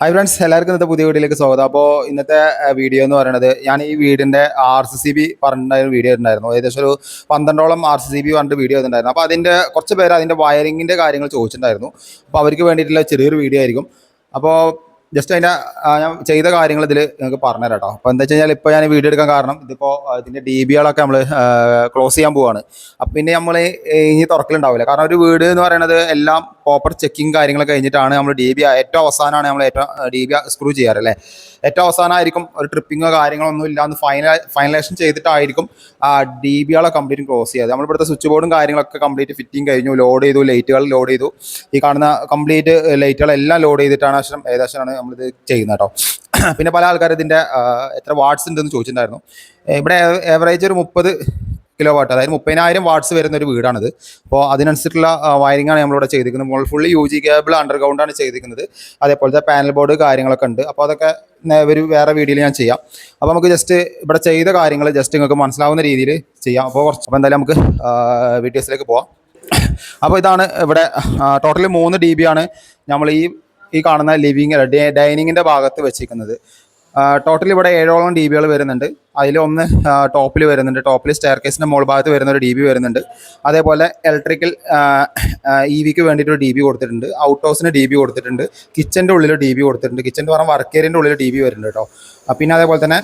Hi friends എല്ലാവർക്കും ഇന്നത്തെ പുതിയ വീഡിയോയിലേക്ക് സ്വാഗതം. അപ്പോൾ ഇന്നത്തെ വീഡിയോ എന്ന് പറയുന്നത് ഞാൻ ഈ വീടിന്റെ ആർ സി സി ബി പറഞ്ഞ ഒരു വീഡിയോ ഉണ്ടായിരുന്നു ഏകദേശം ഒരു പന്ത്രണ്ടോളം ആർ സി സി ബി പറഞ്ഞിട്ട് വീഡിയോ ഉണ്ടായിരുന്നു അപ്പോൾ അതിന്റെ കുറച്ച് പേര് അതിന്റെ വയറിങ്ങിന്റെ കാര്യങ്ങൾ ചോദിച്ചിട്ടുണ്ടായിരുന്നു. അപ്പോൾ അവർക്ക് വേണ്ടിയിട്ടുള്ള ചെറിയൊരു വീഡിയോ ആയിരിക്കും. അപ്പോൾ ജസ്റ്റ് അതിന്റെ ഞാൻ ചെയ്ത കാര്യങ്ങൾ ഇതിൽ നിങ്ങൾക്ക് പറഞ്ഞുതരാം കേട്ടോ. അപ്പോൾ എന്താ വെച്ച് ഇപ്പോൾ ഞാൻ വീഡിയോ എടുക്കാൻ കാരണം ഇതിപ്പോൾ ഇതിന്റെ ഡി ബികളൊക്കെ നമ്മൾ ക്ലോസ് ചെയ്യാൻ പോവാണ്. അപ്പം പിന്നെ നമ്മൾ ഇനി തുറക്കലുണ്ടാവില്ല. കാരണം ഒരു വീട് എന്ന് പറയുന്നത് എല്ലാം പ്രോപ്പർ ചെക്കിങ് കാര്യങ്ങളൊക്കെ കഴിഞ്ഞിട്ടാണ് നമ്മൾ ഡി ബി ഏറ്റവും അവസാനമാണ് നമ്മൾ ഏറ്റവും ഡി ബി സ്ക്രൂ ചെയ്യാറ് അല്ലേ? ഏറ്റവും അവസാനമായിരിക്കും ഒരു ട്രിപ്പിങ്ങോ കാര്യങ്ങളൊന്നും ഇല്ലാന്ന് ഫൈനൽ ഫൈനലൈസേഷൻ ചെയ്തിട്ടായിരിക്കും ഡി ബികളെ കംപ്ലീറ്റ് ക്ലോസ് ചെയ്യുക നമ്മൾ ഇവിടുത്തെ സ്വിച്ച് ബോർഡും കാര്യങ്ങളൊക്കെ കംപ്ലീറ്റ് ഫിറ്റിംഗ് കഴിഞ്ഞു ലോഡ് ചെയ്തു ലൈറ്റുകൾ ലോഡ് ചെയ്തു. ഈ കാണുന്ന കംപ്ലീറ്റ് ലൈറ്റുകളെല്ലാം ലോഡ് ചെയ്തിട്ടാണ് ഏകദേശം ഏകദേശമാണ് നമ്മളിത് ചെയ്യുന്നത് കേട്ടോ. പിന്നെ പല ആൾക്കാർ ഇതിന്റെ എത്ര വാട്സ് ഉണ്ടെന്ന് ചോദിച്ചിട്ടുണ്ടായിരുന്നു. ഇവിടെ ഏവറേജ് ഒരു മുപ്പത് കിലോ വാട്ട് അതായത് മുപ്പതിനായിരം വാട്ട്സ് വരുന്ന ഒരു വീടാണിത്. അപ്പോൾ അതിനനുസരിച്ചുള്ള വയറിംഗ് ആണ് നമ്മളിവിടെ ചെയ്തിരിക്കുന്നത്. മോൾ fully U G cable underground ആണ് ചെയ്തിരിക്കുന്നത്. അതേപോലത്തെ പാനൽ ബോർഡ് കാര്യങ്ങളൊക്കെ ഉണ്ട്. അപ്പോൾ അതൊക്കെ ഒരു വേറെ വീഡിയോയിൽ ഞാൻ ചെയ്യാം. അപ്പോൾ നമുക്ക് ജസ്റ്റ് ഇവിടെ ചെയ്ത കാര്യങ്ങൾ ജസ്റ്റ് നിങ്ങൾക്ക് മനസ്സിലാവുന്ന രീതിയിൽ ചെയ്യാം. അപ്പോൾ കുറച്ച് അപ്പോൾ എന്തായാലും നമുക്ക് വീഡിയോസിലേക്ക് പോവാം. അപ്പോൾ ഇതാണ് ഇവിടെ ടോട്ടലി മൂന്ന് ഡി ബി ആണ് നമ്മൾ ഈ ഈ കാണുന്ന ലിവിങ് ഡൈനിങ്ങിന്റെ ഭാഗത്ത് വെച്ചിരിക്കുന്നത്. ടോട്ടൽ ഇവിടെ ഏഴോളം ഡി ബികൾ വരുന്നുണ്ട്. അതിൽ ഒന്ന് ടോപ്പിൽ വരുന്നുണ്ട്. ടോപ്പിൽ സ്റ്റെയർ കേസിന്റെ മോൾ ഭാഗത്ത് വരുന്ന ഒരു ഡി ബി വരുന്നുണ്ട്. അതേപോലെ ഇലക്ട്രിക്കൽ ഇ വിക്ക് വേണ്ടിയിട്ട് ഒരു ഡി ബി കൊടുത്തിട്ടുണ്ട്. ഔട്ട് ഹൗസിന് ഡി ബി കൊടുത്തിട്ടുണ്ട്. കിച്ചന്റെ ഉള്ളിൽ ഡി ബി കൊടുത്തിട്ടുണ്ട്. കിച്ചന്റെ പറഞ്ഞാൽ വർക്ക് ഏരിയന്റെ ഉള്ളിൽ ഡി ബി വരുന്നുണ്ട് കേട്ടോ. പിന്നെ അതേപോലെ തന്നെ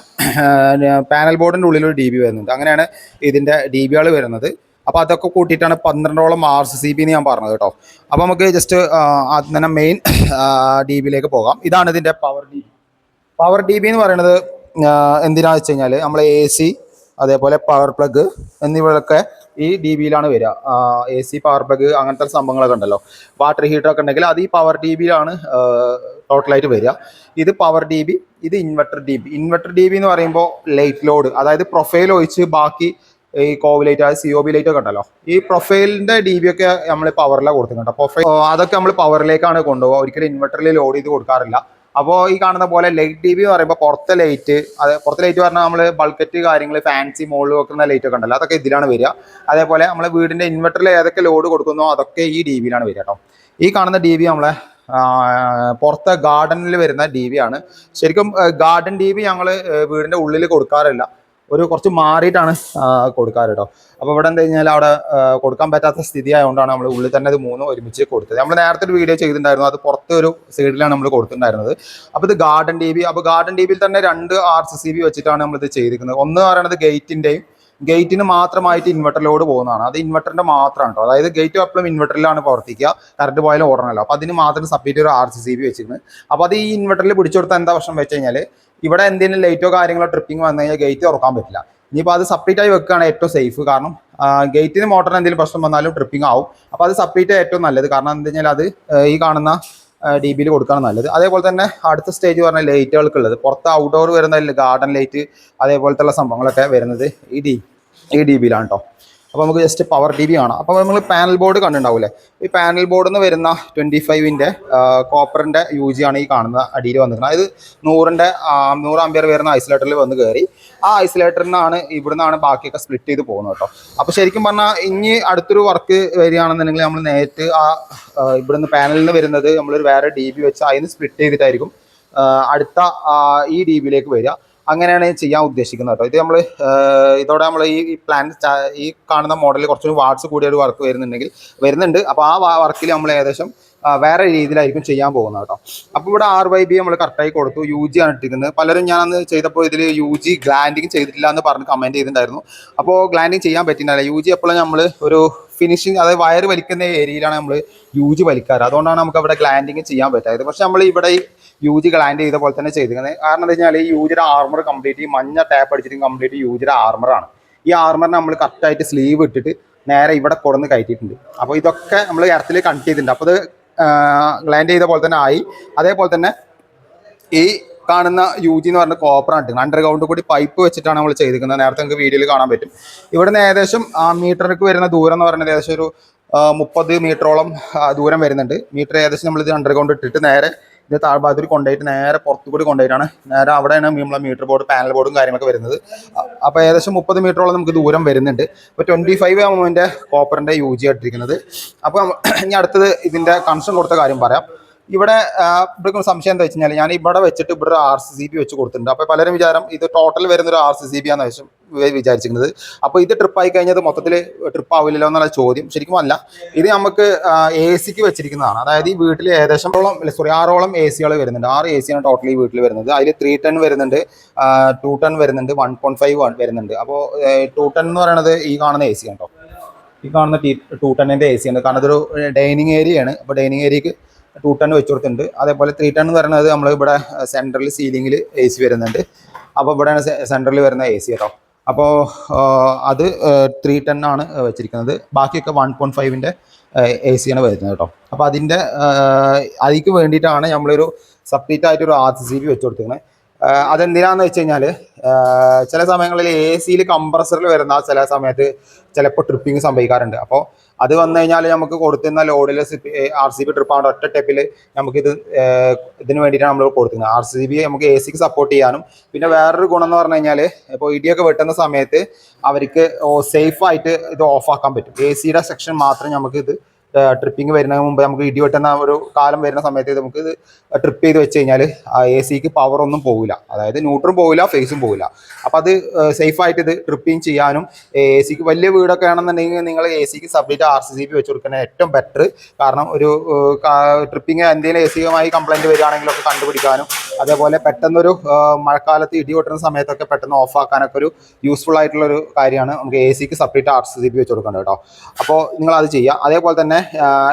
പാനൽ ബോർഡിന്റെ ഉള്ളിൽ ഒരു ഡി ബി വരുന്നുണ്ട്. അങ്ങനെയാണ് ഇതിന്റെ ഡി ബികൾ വരുന്നത്. അപ്പോൾ അതൊക്കെ കൂട്ടിയിട്ടാണ് പന്ത്രണ്ടോളം ആർ സി സി ബി എന്ന് ഞാൻ പറഞ്ഞത് കേട്ടോ. അപ്പോൾ നമുക്ക് ജസ്റ്റ് തന്നെ മെയിൻ ഡി ബിയിലേക്ക് പോകാം. ഇതാണ് ഇതിന്റെ power D B power D B എന്ന് പറയുന്നത് എന്തിനാണെന്ന് വെച്ച് കഴിഞ്ഞാൽ നമ്മൾ എ സി അതേപോലെ പവർ പ്ലഗ് എന്നിവയൊക്കെ ഈ ഡി ബിയിലാണ് വരിക. എ സി പവർ പ്ലഗ് അങ്ങനത്തെ സംഭവങ്ങളൊക്കെ ഉണ്ടല്ലോ. വാട്ടർ ഹീറ്റർ ഒക്കെ ഉണ്ടെങ്കിൽ അത് ഈ പവർ ഡി ബിയിലാണ് ടോട്ടലായിട്ട് വരിക. ഇത് പവർ ഡി ബി ഇത് inverter D B inverter D B എന്ന് പറയുമ്പോൾ ലൈറ്റ് ലോഡ് അതായത് പ്രൊഫൈൽ ഒഴിച്ച് ബാക്കി ഈ കോവിലൈറ്റ് അതായത് സി ഒ ബി ലൈറ്റ് ഒക്കെ ഉണ്ടല്ലോ. ഈ പ്രൊഫൈലിന്റെ ഡി ബി ഒക്കെ നമ്മൾ പവറിലാണ് കൊടുത്തിട്ടുണ്ട് പ്രൊഫൈൽ അതൊക്കെ നമ്മൾ പവറിലേക്കാണ് കൊണ്ടുപോകുക ഒരിക്കലും ഇൻവെർട്ടറിൽ ലോഡ് ചെയ്ത് കൊടുക്കാറില്ല. അപ്പോൾ ഈ കാണുന്ന പോലെ ലൈറ്റ് ടി വി എന്ന് പറയുമ്പോൾ പുറത്തെ ലൈറ്റ് അത് പുറത്തെ ലൈറ്റ് പറഞ്ഞാൽ നമ്മൾ ബൾക്കറ്റ് കാര്യങ്ങൾ ഫാൻസി മോളിൽ വെക്കുന്ന ലൈറ്റ് ഒക്കെ ഉണ്ടല്ലോ അതൊക്കെ ഇതിലാണ് വരിക. അതേപോലെ നമ്മൾ വീടിന്റെ ഇൻവെർട്ടറിൽ ഏതൊക്കെ ലോഡ് കൊടുക്കുന്നോ അതൊക്കെ ഈ ഡി വിയിലാണ് വരിക കേട്ടോ ഈ കാണുന്ന ഡി വി നമ്മളെ പുറത്തെ ഗാർഡനിൽ വരുന്ന ഡി വി ആണ്. ശരിക്കും ഗാർഡൻ ഡി വി ഞങ്ങൾ വീടിന്റെ ഉള്ളിൽ കൊടുക്കാറില്ല. ഒരു കുറച്ച് മാറിയിട്ടാണ് കൊടുക്കാറ് കേട്ടോ അപ്പോൾ ഇവിടെ എന്താ കഴിഞ്ഞാൽ അവിടെ കൊടുക്കാൻ പറ്റാത്ത സ്ഥിതി ആയതുകൊണ്ടാണ് നമ്മൾ ഉള്ളിൽ തന്നെ ഇത് മൂന്നും ഒരുമിച്ച് കൊടുത്തത്. നമ്മൾ നേരത്തെ ഒരു വീഡിയോ ചെയ്തിട്ടുണ്ടായിരുന്നു അത് പുറത്ത് ഒരു സൈഡിലാണ് നമ്മൾ കൊടുത്തിട്ടുണ്ടായിരുന്നത്. അപ്പോൾ ഇത് ഗാർഡൻ ടി ബി അപ്പോൾ ഗാർഡൻ ടി ബിയിൽ തന്നെ രണ്ട് ആർ സി സി ബി വെച്ചിട്ടാണ് നമ്മൾ ഇത് ചെയ്തിരിക്കുന്നത്. ഒന്ന് പറയുന്നത് ഗേറ്റിന്റെയും ഗേറ്റിന് മാത്രമായിട്ട് ഇൻവെർട്ടറിലോട് പോകുന്നതാണ്. അത് ഇൻവെർട്ടറിന്റെ മാത്രമാണ് കേട്ടോ അതായത് ഗേറ്റ് എപ്പോഴും ഇൻവെർട്ടറിലാണ് പ്രവർത്തിക്കുക. കറണ്ട് പോയാലും ഓടണമല്ലോ അപ്പോൾ അതിന് മാത്രം സെപ്പറേറ്റ് ഒരു ആർ സി സി ബി വെച്ചിരുന്നു. അപ്പോൾ അത് ഈ ഇൻവെർട്ടറിൽ പിടിച്ചു കൊടുത്താൽ എന്താ പ്രശ്നം വെച്ച് കഴിഞ്ഞാൽ ഇവിടെ എന്തെങ്കിലും ലൈറ്റോ കാര്യങ്ങളോ ട്രിപ്പിംഗ് വന്നു കഴിഞ്ഞാൽ ഗേറ്റ് തുറക്കാൻ പറ്റില്ല. ഇനിയിപ്പോൾ അത് സെപ്പറേറ്റ് ആയി വെക്കുകയാണ് ഏറ്റവും സേഫ് കാരണം ഗേറ്റിന് മോട്ടറിന് എന്തെങ്കിലും പ്രശ്നം വന്നാലും ട്രിപ്പിംഗ് ആവും. അപ്പോൾ അത് സെപ്പറേറ്റ് ഏറ്റവും നല്ലത്. കാരണം എന്താ അത് ഈ കാണുന്ന ഡി ബിയിൽ കൊടുക്കുകയാണ് നല്ലത്. അതേപോലെ തന്നെ അടുത്ത സ്റ്റേജ് പറഞ്ഞ ലൈറ്റുകൾക്കുള്ളത് പുറത്ത് ഔട്ട്ഡോർ വരുന്ന ഗാർഡൻ ലൈറ്റ് അതേപോലത്തെ ഉള്ള സംഭവങ്ങളൊക്കെ വരുന്നത് ഈ ഡി ഈ ഡി ബിയിലാണ് കേട്ടോ അപ്പോൾ നമുക്ക് ജസ്റ്റ് പവർ ടി വി കാണാം. അപ്പോൾ നമ്മൾ പാനൽ ബോർഡ് കണ്ടിട്ടുണ്ടാവില്ലേ? ഈ പാനൽ ബോർഡിൽ നിന്ന് വരുന്ന ട്വന്റി ഫൈവിന്റെ കോപ്പറിന്റെ യു ജി ആണ് ഈ കാണുന്ന അടിയിൽ വന്നിരിക്കുന്നത്. അതായത് നൂറിന്റെ നൂറ് അമ്പയർ വരുന്ന ഐസൊലേറ്ററിൽ വന്ന് കയറി ആ ഐസൊലേറ്ററിൽ നിന്നാണ് ഇവിടുന്നാണ് ബാക്കിയൊക്കെ സ്പ്ലിറ്റ് ചെയ്ത് പോകുന്നത് കേട്ടോ. അപ്പോൾ ശരിക്കും പറഞ്ഞാൽ ഇനി അടുത്തൊരു വർക്ക് വരികയാണെന്നുണ്ടെങ്കിൽ നമ്മൾ നേരിട്ട് ആ ഇവിടുന്ന് പാനലിൽ നിന്ന് വരുന്നത് നമ്മളൊരു വേറെ ഡി ബി വെച്ച് അതിന് സ്പ്ലിറ്റ് ചെയ്തിട്ടായിരിക്കും അടുത്ത ഈ ഡി ബിയിലേക്ക് വരിക. അങ്ങനെയാണ് ചെയ്യാൻ ഉദ്ദേശിക്കുന്നത് കേട്ടോ. ഇത് നമ്മൾ ഇതോടെ നമ്മൾ ഈ പ്ലാൻ ഈ കാണുന്ന മോഡലിൽ കുറച്ചുകൂടി വാട്സ് കൂടിയ ഒരു വർക്ക് വരുന്നുണ്ടെങ്കിൽ വരുന്നുണ്ട്. അപ്പോൾ ആ വർക്കിൽ നമ്മൾ ഏകദേശം വേറെ രീതിയിലായിരിക്കും ചെയ്യാൻ പോകുന്നത് കേട്ടോ. അപ്പോൾ ഇവിടെ ആർ വൈ ബി നമ്മൾ കറക്റ്റായി കൊടുത്തു. യു ജി ആണ് ഇട്ടിരിക്കുന്നത്. പലരും ഞാൻ അന്ന് ചെയ്തപ്പോൾ ഇതിൽ യു ജി ഗ്ലാൻഡിങ് ചെയ്തിട്ടില്ല എന്ന് പറഞ്ഞ് കമന്റ് ചെയ്തിട്ടുണ്ടായിരുന്നു. അപ്പോൾ ഗ്ലാൻഡിങ് ചെയ്യാൻ പറ്റുന്നില്ല യു ജി എപ്പോഴും നമ്മൾ ഒരു ഫിനിഷിങ് അതായത് വയർ വലിക്കുന്ന ഏരിയയിലാണ് നമ്മൾ യു ജി വലിക്കാറ്. അതുകൊണ്ടാണ് നമുക്ക് അവിടെ ഗ്ലാൻഡിങ് ചെയ്യാൻ പറ്റാത്തത്. പക്ഷെ നമ്മൾ ഇവിടെ യു ജി ഗ്ലാൻഡ് ചെയ്ത പോലെ തന്നെ ചെയ്തിരിക്കുന്നത്. കാരണം എന്താ വെച്ചാൽ ഈ യൂജിയുടെ ആർമർ കംപ്ലീറ്റ് ഈ മഞ്ഞ ടാപ്പ് അടിച്ചിട്ട് കംപ്ലീറ്റ് യൂജിയുടെ ആർമറാണ് ഈ ആർമറിന് നമ്മൾ കറക്റ്റായിട്ട് സ്ലീവ് ഇട്ടിട്ട് നേരെ ഇവിടെ കൊടുന്ന് കയറ്റിയിട്ടുണ്ട്. അപ്പോൾ ഇതൊക്കെ നമ്മൾ ഇറത്തിൽ കണക്ട് ചെയ്തിട്ടുണ്ട്. അപ്പോൾ ഇത് ഗ്ലാൻഡ് ചെയ്ത പോലെ തന്നെ ആയി. അതേപോലെ തന്നെ ഈ കാണുന്ന യു ജി എന്ന് പറഞ്ഞ കോപ്പറാണ് അണ്ടർഗ്രൗണ്ട് കൂടി പൈപ്പ് വെച്ചിട്ടാണ് നമ്മൾ ചെയ്തിരിക്കുന്നത്. നേരത്തെ നിങ്ങൾക്ക് വീഡിയോയിൽ കാണാൻ പറ്റും. ഇവിടുന്ന് ഏകദേശം ആ മീറ്റർക്ക് വരുന്ന ദൂരം എന്ന് പറയുന്നത് ഏകദേശം ഒരു മുപ്പത് മീറ്ററോളം ദൂരം വരുന്നുണ്ട്. മീറ്റർ ഏകദേശം നമ്മൾ ഇത് അണ്ടർഗ്രൗണ്ട് ഇട്ടിട്ട് നേരെ ഇത് താഴ്ഭാഗത്തിൽ കൊണ്ടുപോയിട്ട് നേരെ പുറത്തു കൂടി കൊണ്ടുപോയിട്ടാണ്. നേരെ അവിടെയാണ് നമ്മളെ മീറ്റർ ബോർഡ് പാനൽ ബോർഡും കാര്യങ്ങളൊക്കെ വരുന്നത്. അപ്പോൾ ഏകദേശം മുപ്പത് മീറ്ററോളം നമുക്ക് ദൂരം വരുന്നുണ്ട്. അപ്പോൾ ട്വന്റി ഫൈവ് ആകുമ്പോൾ കോപ്പറിന്റെ യു ജി ആയിട്ടിരിക്കുന്നത്. അപ്പോൾ ഇനി അടുത്തത് ഇതിന്റെ കൺസൺ കൊടുത്ത കാര്യം പറയാം. ഇവിടെ ഇവിടെ സംശയം എന്താ വെച്ച് കഴിഞ്ഞാൽ ഞാൻ ഇവിടെ വെച്ചിട്ട് ഇവിടെ ഒരു ആർ സി സി ബി വെച്ച് കൊടുത്തിട്ടുണ്ട്. അപ്പോൾ പലരും വിചാരം ഇത് ടോട്ടൽ വരുന്ന ഒരു ആർ സി സി ബി ആണെന്ന് വെച്ചും വിചാരിച്ചിരുന്നത് അപ്പോൾ ഇത് ട്രിപ്പ് ആയി കഴിഞ്ഞത് മൊത്തത്തിൽ ട്രിപ്പ് ആവില്ലല്ലോ എന്നുള്ള ചോദ്യം ശരിക്കും അല്ല. ഇത് നമുക്ക് എ സിക്ക് വെച്ചിരിക്കുന്നതാണ്. അതായത് ഈ വീട്ടിൽ ഏകദേശം സോറി ആറോളം എ സികൾ വരുന്നുണ്ട്. ആറ് എ സിയാണ് ടോട്ടൽ ഈ വീട്ടിൽ വരുന്നത്. അതിൽ ത്രീ ടെൻ വരുന്നുണ്ട്. ടു ടെൻ വരുന്നുണ്ട്. വൺ പോയിന്റ് ഫൈവ് വരുന്നുണ്ട്. അപ്പോൾ ടു ടെൻ എന്ന് പറയുന്നത് ഈ കാണുന്ന എ സി ആണ് കേട്ടോ ഈ കാണുന്ന ടു ടെന്നിന്റെ എ സി ആണ് കാരണം ഇതൊരു ഡൈനിങ് ഏരിയയാണ് അപ്പോൾ ഡൈനിങ് ഏരിയക്ക് ടു ടൺ വെച്ച് കൊടുത്തിട്ടുണ്ട് അതേപോലെ ത്രീ ടൺ എന്ന് പറയുന്നത് നമ്മൾ ഇവിടെ സെൻട്രൽ സീലിംഗിൽ എ സി വരുന്നുണ്ട്. അപ്പോൾ ഇവിടെയാണ് സെൻട്രലിൽ വരുന്ന എ സി കേട്ടോ അപ്പോൾ അത് ത്രീ ടെൻ ആണ് വെച്ചിരിക്കുന്നത്. ബാക്കിയൊക്കെ വൺ പോയിന്റ് ഫൈവിന്റെ എ സിയാണ് വരുന്നത് കേട്ടോ. അപ്പോൾ അതിന്റെ അതിക്ക് വേണ്ടിയിട്ടാണ് നമ്മളൊരു സെപ്പറേറ്റ് ആയിട്ടൊരു ആർ സി ബി വെച്ച് കൊടുത്തിരിക്കുന്നത് അതെന്തിനാന്ന് വെച്ച് കഴിഞ്ഞാൽ ചില സമയങ്ങളിൽ എ സിയിൽ കംപ്രസറിൽ വരുന്ന ചില സമയത്ത് ചിലപ്പോൾ ട്രിപ്പിംഗ് സംഭവിക്കാറുണ്ട്. അപ്പോൾ അത് വന്നു കഴിഞ്ഞാൽ നമുക്ക് കൊടുത്തുന്ന ലോഡിൽ ആർ സി ബി ട്രിപ്പ് ആവുന്ന ഒറ്റ ടെപ്പിൽ ഇത് ഇതിന് വേണ്ടിയിട്ടാണ് നമ്മൾ കൊടുക്കുന്നത് ആർ സി ബി നമുക്ക് എ സിക്ക് സപ്പോർട്ട് ചെയ്യാനും പിന്നെ വേറൊരു ഗുണം എന്ന് പറഞ്ഞു കഴിഞ്ഞാൽ ഇപ്പോൾ ഇടിയൊക്കെ വെട്ടുന്ന സമയത്ത് അവർക്ക് സേഫായിട്ട് ഇത് ഓഫാക്കാൻ പറ്റും. എ സിയുടെ സെക്ഷൻ മാത്രം നമുക്ക് ഇത് ട്രിപ്പിംഗ് വരുന്നതിന് മുമ്പ് നമുക്ക് ഇടി വെട്ടുന്ന ഒരു കാലം വരുന്ന സമയത്ത് നമുക്ക് ഇത് ട്രിപ്പ് ചെയ്ത് വെച്ച് കഴിഞ്ഞാൽ എ സിക്ക് പവറൊന്നും പോകില്ല അതായത് ന്യൂട്രും പോകില്ല ഫേസും പോകില്ല അപ്പോൾ അത് സേഫായിട്ട് ഇത് ട്രിപ്പിംഗ് ചെയ്യാനും എ സിക്ക് വലിയ വീടൊക്കെ ആണെന്നുണ്ടെങ്കിൽ നിങ്ങൾ എ സിക്ക് submit R C C P വെച്ച് കൊടുക്കുന്നത് ഏറ്റവും ബെറ്റർ കാരണം ഒരു ട്രിപ്പിംഗ് എന്തെങ്കിലും എ സിയുമായി കംപ്ലൈന്റ് വരികയാണെങ്കിലൊക്കെ കണ്ടുപിടിക്കാനും അതേപോലെ പെട്ടെന്നൊരു മഴക്കാലത്ത് ഇടി വെട്ടുന്ന സമയത്തൊക്കെ പെട്ടെന്ന് ഓഫ് ആക്കാനൊക്കെ ഒരു യൂസ്ഫുൾ ആയിട്ടുള്ള ഒരു കാര്യമാണ് നമുക്ക് എ സിക്ക് separate R C C P വെച്ച് കൊടുക്കേണ്ടത് കേട്ടോ. അപ്പോൾ നിങ്ങൾ അത് ചെയ്യുക. അതേപോലെ തന്നെ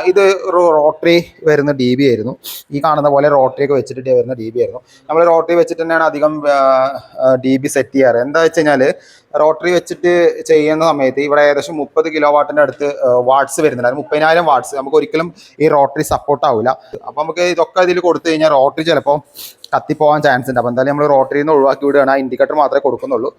ഇത് ഒരു റോട്ടറി വരുന്ന ഡി ബി ആയിരുന്നു. ഈ കാണുന്ന പോലെ റോട്ടറി ഒക്കെ വെച്ചിട്ട് വരുന്ന ഡി ബി ആയിരുന്നു. നമ്മൾ റോട്ടറി വെച്ചിട്ട് തന്നെയാണ് അധികം ഡി ബി സെറ്റ് ചെയ്യാറ്. എന്താ വെച്ച് കഴിഞ്ഞാൽ റോട്ടറി വെച്ചിട്ട് ചെയ്യുന്ന സമയത്ത് ഇവിടെ ഏകദേശം മുപ്പത് കിലോ വാട്ടിന്റെ അടുത്ത് വാട്ട്സ് വരുന്നുണ്ട്. മുപ്പതിനായിരം വാട്ട്സ് നമുക്ക് ഒരിക്കലും ഈ റോട്ടറി സപ്പോർട്ട് ആവില്ല അപ്പോൾ നമുക്ക് ഇതൊക്കെ ഇതിൽ കൊടുത്തു കഴിഞ്ഞാൽ റോട്ടറി ചിലപ്പോൾ കത്തിപ്പോകാൻ ചാൻസ് ഉണ്ട്. അപ്പോൾ എന്തായാലും നമ്മൾ റോട്ടറിയിൽ നിന്ന് ഒഴിവാക്കി വിടുകയാണ്. ഇൻഡിക്കേറ്റർ മാത്രമേ കൊടുക്കുന്നുള്ളൂ.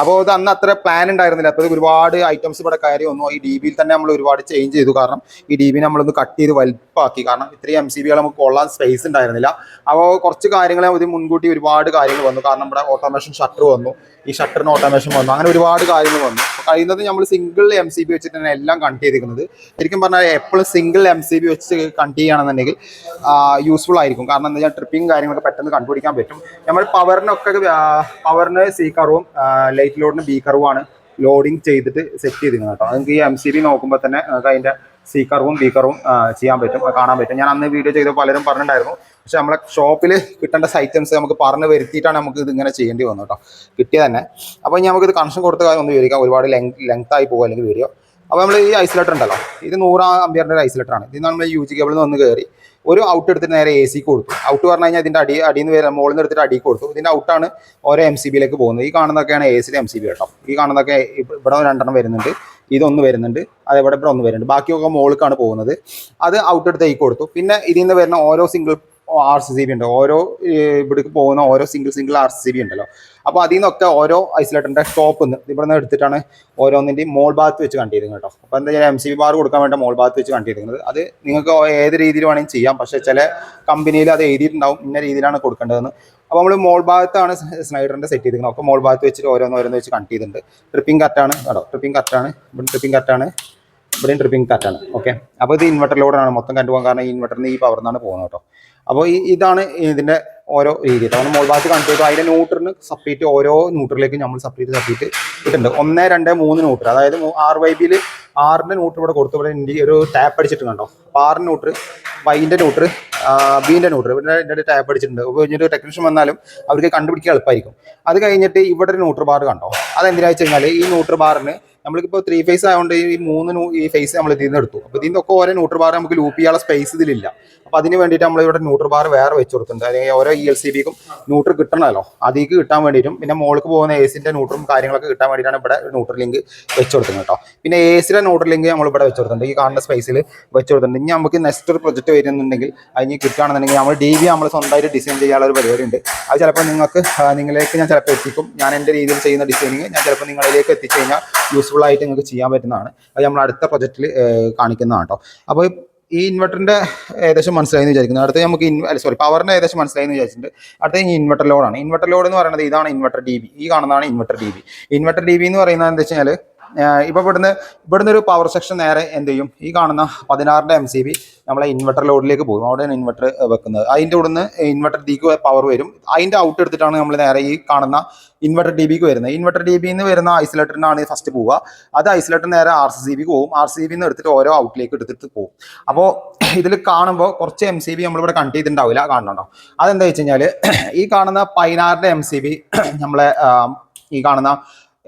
അപ്പോൾ ഇത് അന്ന് അത്ര പ്ലാൻ ഉണ്ടായിരുന്നില്ല. അപ്പോൾ ഒരുപാട് ഐറ്റംസ് ഇവിടെ കയറി വന്നു. ഈ ഡി ബിയിൽ തന്നെ നമ്മൾ ഒരുപാട് ചേഞ്ച് ചെയ്തു. കാരണം ഈ ഡി ബി നമ്മളൊന്ന് കട്ട് ചെയ്ത് വലുപ്പാക്കി. കാരണം ഇത്രയും എം സി ബികൾ നമുക്ക് കൊള്ളാൻ സ്പേസ് ഉണ്ടായിരുന്നില്ല. അപ്പോൾ കുറച്ച് കാര്യങ്ങളെ ഒരു മുൻകൂട്ടി ഒരുപാട് കാര്യങ്ങൾ വന്നു. കാരണം നമ്മുടെ ഓട്ടോമേഷൻ ഷട്ടർ വന്നു. ഈ ഷട്ടറിന് ഓട്ടോമേഷൻ വന്നു. അങ്ങനെ ഒരുപാട് കാര്യങ്ങൾ വന്നു. കഴിയുന്നത് നമ്മൾ സിംഗിൾ എം സി ബി വെച്ചിട്ട് തന്നെ എല്ലാം കണക്ട് ചെയ്തിരിക്കുന്നത്. ശരിക്കും പറഞ്ഞാൽ എപ്പോഴും സിംഗിൾ എം സി ബി വെച്ച് കണക്ട് ചെയ്യുകയാണെന്നുണ്ടെങ്കിൽ യൂസ്ഫുൾ ആയിരിക്കും. കാരണം എന്താ വെച്ചാൽ ട്രിപ്പിംഗ് കാര്യങ്ങളൊക്കെ പെട്ടെന്ന് കണ്ടുപിടിക്കാൻ പറ്റും. നമ്മൾ പവറിനൊക്കെ പവറിന് സി കർവും ലൈറ്റ് ലോഡിന് ബി കർവുമാണ് ലോഡിങ് ചെയ്തിട്ട് സെറ്റ് ചെയ്തിരുന്നത് കേട്ടോ. നിങ്ങൾക്ക് ഈ എം സി ബി നോക്കുമ്പോൾ തന്നെ നമുക്ക് അതിന്റെ സി കർവും ബി കർവും ചെയ്യാൻ പറ്റും കാണാൻ പറ്റും. ഞാൻ അന്ന് വീഡിയോ ചെയ്ത പലരും പറഞ്ഞിട്ടുണ്ടായിരുന്നു പക്ഷെ നമ്മളെ ഷോപ്പിൽ കിട്ടേണ്ട ഐറ്റംസ് നമുക്ക് പറഞ്ഞ് വരുത്തിയിട്ടാണ് നമുക്ക് ഇത് ഇങ്ങനെ ചെയ്യേണ്ടി വന്നു കേട്ടോ. കിട്ടിയ തന്നെ. അപ്പോൾ ഇനി നമുക്കിത് കണക്ഷൻ കൊടുത്ത കാര്യം ഒന്ന് വിവരിക്കാം. ഒരുപാട് ലെങ് ലെങ്ത് ആയി പോകും അല്ലെങ്കിൽ വീഡിയോ അപ്പോൾ നമ്മൾ ഈ ഐസൊലേറ്റർ ഉണ്ടല്ലോ. ഇത് നൂറ് അമ്പിയറിന്റെ ഒരു ഐസൊലേറ്റർ ആണ്. നമ്മൾ യു ജി കേബിളിൽ നിന്ന് വന്ന് കയറി ഒരു ഔട്ട് എടുത്തിട്ട് നേരെ എ സിക്ക് കൊടുത്തു. ഔട്ട് പറഞ്ഞു കഴിഞ്ഞാൽ ഇതിന്റെ അടി അടിയിൽ നിന്ന് വരാൻ മുകളിൽ നിന്ന് എടുത്തിട്ട് അടിയിൽ കൊടുത്തു. ഇതിന്റെ ഔട്ടാണ് ഓരോ എം സി ബിയിലേക്ക് പോകുന്നത്. ഈ കാണുന്നതൊക്കെയാണ് എ സിയിലെ എം സി ബി കേട്ടോ. ഈ കാണുന്നതൊക്കെ ഇവിടെ രണ്ടെണ്ണം വരുന്നുണ്ട്. ഇതൊന്ന് വരുന്നുണ്ട്. അതേപോലെ ഇവിടെ ഒന്ന് വരുന്നുണ്ട്. ബാക്കിയൊക്കെ മുകളിലേക്കാണ് പോകുന്നത്. അത് ഔട്ട് എടുത്ത് കൊടുത്തു. പിന്നെ ഇതിൽ നിന്ന് വരുന്ന ഓരോ single R C C B ഉണ്ട്? ഓരോ ഇവിടേക്ക് പോകുന്ന ഓരോ single single R C B ഉണ്ടല്ലോ. അപ്പോൾ അതിൽ നിന്നൊക്കെ ഓരോ ഐസൊലേറ്ററിന്റെ ടോപ്പ് നിന്ന് ഇവിടെ നിന്ന് എടുത്തിട്ടാണ് ഓരോന്നിന്റെയും മോൾ ഭാഗത്ത് വെച്ച് കണ്ടിരുന്നത് കേട്ടോ. അപ്പോൾ എന്താ എം സി ബി ബാർ കൊടുക്കാൻ വേണ്ട മോൾ ഭാഗത്ത് വെച്ച് കണ്ടിരുന്നത് അത് നിങ്ങൾക്ക് ഏത് രീതിയിൽ വേണമെങ്കിൽ ചെയ്യാം. പക്ഷേ ചില കമ്പനിയിൽ അത് എഴുതിയിട്ടുണ്ടാവും. ഇന്ന രീതിയിലാണ് കൊടുക്കേണ്ടതെന്ന്. അപ്പോൾ നമ്മൾ മോൾ ഭാഗത്താണ് സ്നൈഡറിന്റെ സെറ്റ് ചെയ്തിരിക്കുന്നത്. അപ്പോൾ മോൾ ഭാഗത്ത് വെച്ചിട്ട് ഓരോന്ന് ഓരോന്ന് വെച്ച് കണ്ട് ചെയ്തിട്ടുണ്ട്. ട്രിപ്പിംഗ് കറ്റാണ് കേട്ടോ. ട്രിപ്പിംഗ് കറ്റാണ് ഇവിടെ ട്രിപ്പിംഗ് കറ്റാണ് ഇവിടെയും ട്രിപ്പിംഗ് കറ്റാണ് ഓക്കെ അപ്പോൾ ഇത് ഇൻവെർട്ടറിലൂടെയാണ് മൊത്തം കണ്ടുപോകാൻ കാരണം ഈ ഇൻവെർട്ടറിന് ഈ പവർ നിന്നാണ് പോകുന്നത് കേട്ടോ. അപ്പോൾ ഇതാണ് ഇതിന്റെ ഓരോ രീതി. കാരണം മോൾ ഭാഗത്ത് കണക്ട് ചെയ്തു അതിന്റെ ന്യൂട്രിന് സെപ്പറേറ്റ് ഓരോ ന്യൂട്രിലേക്ക് നമ്മൾ സെപ്പറേറ്റ് സെപ്പറേറ്റ് ഇട്ടുണ്ട് ഒന്ന് രണ്ട് മൂന്ന് ന്യൂട്ര് അതായത് ആറ് വൈ ബിയിൽ ആറിന്റെ ന്യൂട്ര് ഇവിടെ കൊടുത്തു ഇവിടെ ഇന്ത്യ ഒരു ടാപ്പ് അടിച്ചിട്ടുണ്ട് കണ്ടോ അപ്പോൾ ആറിന്റെ ന്യൂട്ര് വൈന്റെ ന്യൂട്ര് ബീന്റെ ന്യൂട്ര് ഇവിടെ ഇതിന്റെ ടാപ്പ് അടിച്ചിട്ടുണ്ട്. അപ്പോൾ കഴിഞ്ഞിട്ട് ടെക്നീഷ്യൻ വന്നാലും അവർക്ക് കണ്ടുപിടിക്കാൻ എളുപ്പമായിരിക്കും അത് കഴിഞ്ഞിട്ട് ഇവിടെ ഒരു ന്യൂട്ര് ബാർ കണ്ടോ? അതെന്തിനാ വെച്ച് കഴിഞ്ഞാൽ ഈ ന്യൂട്ര് ബാറിന് നമ്മൾക്കിപ്പോൾ ത്രീ ഫേസ് ആയതുകൊണ്ട് ഈ മൂന്ന് ഈ ഫേസ് നമ്മൾ ഇതിൽ നിന്ന് എടുത്തു. അപ്പോൾ ഒക്കെ ഓരോ ന്യൂട്രൽ ബാർ നമുക്ക് ലൂപ്പ് ചെയ്യാനുള്ള സ്പേസ് ഇതിലില്ല. അപ്പോൾ അതിന് വേണ്ടിയിട്ട് നമ്മൾ ഇവിടെ ന്യൂട്രൽ ബാർ വേറെ വെച്ച് കൊടുത്തിട്ടുണ്ട് അല്ലെങ്കിൽ ഓരോ ഇ എൽ സി ബിക്കും ന്യൂട്രൽ കിട്ടണമല്ലോ. അതിലേക്ക് കിട്ടാൻ വേണ്ടിയിട്ടും പിന്നെ മോൾക്ക് പോകുന്ന എ സിന്റെ ന്യൂട്രും കാര്യങ്ങളൊക്കെ കിട്ടാൻ വേണ്ടിയിട്ടാണ് ഇവിടെ ന്യൂട്രൽ ലിങ്ക് വെച്ച് കൊടുക്കുന്നത് കേട്ടോ പിന്നെ എ സിയുടെ ന്യൂട്രൽ ലിങ്ക് നമ്മൾ ഇവിടെ വെച്ച് ഈ കാണുന്ന സ്പേസിൽ വെച്ച് കൊടുത്തിട്ടുണ്ട്. ഇനി നമുക്ക് നെക്സ്റ്റ് ഒരു പ്രൊജക്റ്റ് വരുന്നുണ്ടെങ്കിൽ അതിന് കിട്ടുകയാണെന്നുണ്ടെങ്കിൽ നമ്മൾ ഡി ബി നമ്മൾ സ്വന്തമായിട്ട് ഡിസൈൻ ചെയ്യാനുള്ള ഒരു പരിപാടി ഉണ്ട്. അത് ചിലപ്പോൾ നിങ്ങൾക്ക് നിങ്ങളിലേക്ക് ഞാൻ ചിലപ്പോൾ എത്തിക്കും. ഞാൻ എന്റെ രീതിയിൽ ചെയ്യുന്ന ഡിസൈനിങ് ഞാൻ ചിലപ്പോൾ നിങ്ങളിലേക്ക് എത്തിച്ചു കഴിഞ്ഞാൽ യൂസ്ഫുൾ ആയിട്ട് നിങ്ങൾക്ക് ചെയ്യാൻ പറ്റുന്നതാണ്. അത് നമ്മൾ അടുത്ത പ്രൊജക്റ്റിൽ കാണിക്കുന്നതാണ് കേട്ടോ അപ്പോൾ ഈ ഇൻവെർട്ടറിന്റെ ഏകദേശം മനസ്സിലായി എന്ന് വിചാരിക്കുന്നു. അടുത്ത നമുക്ക് സോറി പവറിന്റെ ഏകദേശം മനസ്സിലായി എന്ന് വിചാരിച്ചിട്ടുണ്ട്. അടുത്ത ഈ ഇൻവെർട്ടർ ലോഡാണ് ഇൻവെർട്ടർ ലോഡ് എന്ന് പറയുന്നത് ഇതാണ് ഇൻവെർട്ടർ ഡി ബി ഈ കാണുന്നതാണ് inverter D B inverter D B എന്ന് പറയുന്നത് എന്താ വെച്ച് കഴിഞ്ഞാൽ ഇപ്പോൾ ഇവിടുന്ന് ഇവിടുന്ന് ഒരു പവർ സെക്ഷൻ നേരെ എന്ത് ചെയ്യും? ഈ കാണുന്ന പതിനാറിന്റെ എം സി ബി നമ്മളെ ഇൻവെർട്ടർ ലോഡിലേക്ക് പോകും. അവിടെയാണ് ഇൻവെർട്ടർ വെക്കുന്നത്. അതിന്റെ ഇവിടുന്ന് ഇൻവെർട്ടർ ഡിക്ക് പവർ വരും. അതിന്റെ ഔട്ട് എടുത്തിട്ടാണ് നമ്മൾ നേരെ ഈ കാണുന്ന ഇൻവെർട്ടർ ഡി ബിക്ക് വരുന്നത്. ഇൻവെർട്ടർ ഡി ബിന്ന് വരുന്ന ഐസൊലേറ്ററിനാണ് ഫസ്റ്റ് പോവുക. അത് ഐസൊലേറ്റർ നേരെ ആർ സി സി ബിക്ക് പോകും. ആർ സി ബിന്ന് എടുത്തിട്ട് ഓരോ ഔട്ടിലേക്ക് എടുത്തിട്ട് പോകും. അപ്പോൾ ഇതിൽ കാണുമ്പോൾ കുറച്ച് എം സി ബി നമ്മളിവിടെ കണ്ട് ചെയ്തിട്ടുണ്ടാവില്ല. കാണുന്നുണ്ടോ? അതെന്താ വെച്ച് കഴിഞ്ഞാൽ ഈ കാണുന്ന പതിനാറിന്റെ എം സി ബി നമ്മളെ ഈ കാണുന്ന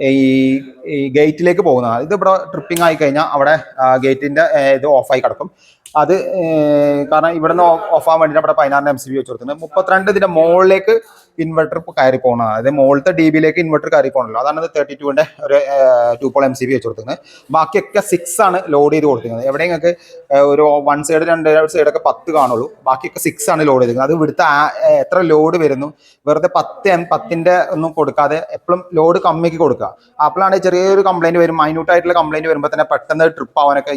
ഈ ഈ ഗേറ്റിലേക്ക് പോകുന്നതാണ് ഇത് ഇവിടെ ട്രിപ്പിംഗ് ആയി കഴിഞ്ഞാൽ അവിടെ ഗേറ്റിന്റെ ഇത് ഓഫായി കിടക്കും. അത് കാരണം ഇവിടെ നിന്ന് ഓഫ് ആവാൻ വേണ്ടിയിട്ട് അവിടെ പതിനാറിന് എം സി ബി വെച്ച് കൊടുത്തിട്ടുണ്ട് മുപ്പത്തിരണ്ട് ഇതിന്റെ മുകളിലേക്ക് ഇൻവെർട്ടർ കയറി പോകണം അതായത് മുകളിലത്തെ ഡി ബിയിലേക്ക് ഇൻവെർട്ടർ കയറി പോകണല്ലോ അതാണ് തേർട്ടി ടുവിന്റെ ഒരു two pole M C B വെച്ച് കൊടുക്കുന്നത് ബാക്കിയൊക്കെ സിക്സ് ആണ് ലോഡ് ചെയ്ത് കൊടുക്കുന്നത് എവിടെ നിങ്ങൾക്ക് ഒരു വൺ സൈഡ് രണ്ട് സൈഡൊക്കെ പത്ത് കാണുള്ളൂ. ബാക്കിയൊക്കെ സിക്സ് ആണ് ലോഡ് ചെയ്തിരിക്കുന്നത് അത് ഇവിടുത്തെ എത്ര ലോഡ് വരുന്നു? വെറുതെ പത്ത് എം പത്തിന്റെ ഒന്നും കൊടുക്കാതെ എപ്പോഴും ലോഡ് കമ്മിക്ക് കൊടുക്കുക. അപ്പോഴാണ് ചെറിയൊരു കംപ്ലൈന്റ് വരും. മൈന്യൂട്ട് ആയിട്ടുള്ള കംപ്ലൈന്റ് വരുമ്പോൾ തന്നെ പെട്ടെന്ന് ട്രിപ്പ് ആവാനൊക്കെ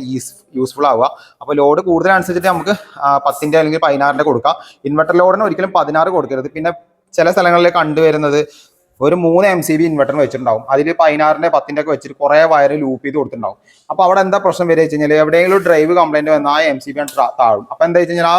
യൂസ്ഫുൾ ആവുക. അപ്പോൾ ലോഡ് കൂടുതലനുസരിച്ചിട്ട് നമുക്ക് പത്തിന്റെ അല്ലെങ്കിൽ പതിനാറിന്റെ കൊടുക്കാം. ഇൻവെർട്ടർ ലോഡിന് ഒരിക്കലും പതിനാറ് കൊടുക്കരുത്. പിന്നെ ചില സ്ഥലങ്ങളിൽ കണ്ടുവരുന്നത് ഒരു മൂന്ന് എം സി ബി ഇൻവെർട്ടർ വെച്ചിട്ടുണ്ടാവും. അതിൽ പതിനാറിന്റെ പത്തിന്റെ ഒക്കെ വെച്ചിട്ട് കുറേ വയർ ലൂപ്പ് ചെയ്ത് കൊടുത്തിട്ടുണ്ടാവും. അപ്പോൾ അവിടെ എന്താ പ്രശ്നം വരിക വെച്ച് കഴിഞ്ഞാൽ എവിടെയെങ്കിലും ഡ്രൈവ് കംപ്ലൈന്റ് വന്നാൽ ആ എം സി ബി താഴും. അപ്പോൾ എന്താ വെച്ച് കഴിഞ്ഞാൽ ആ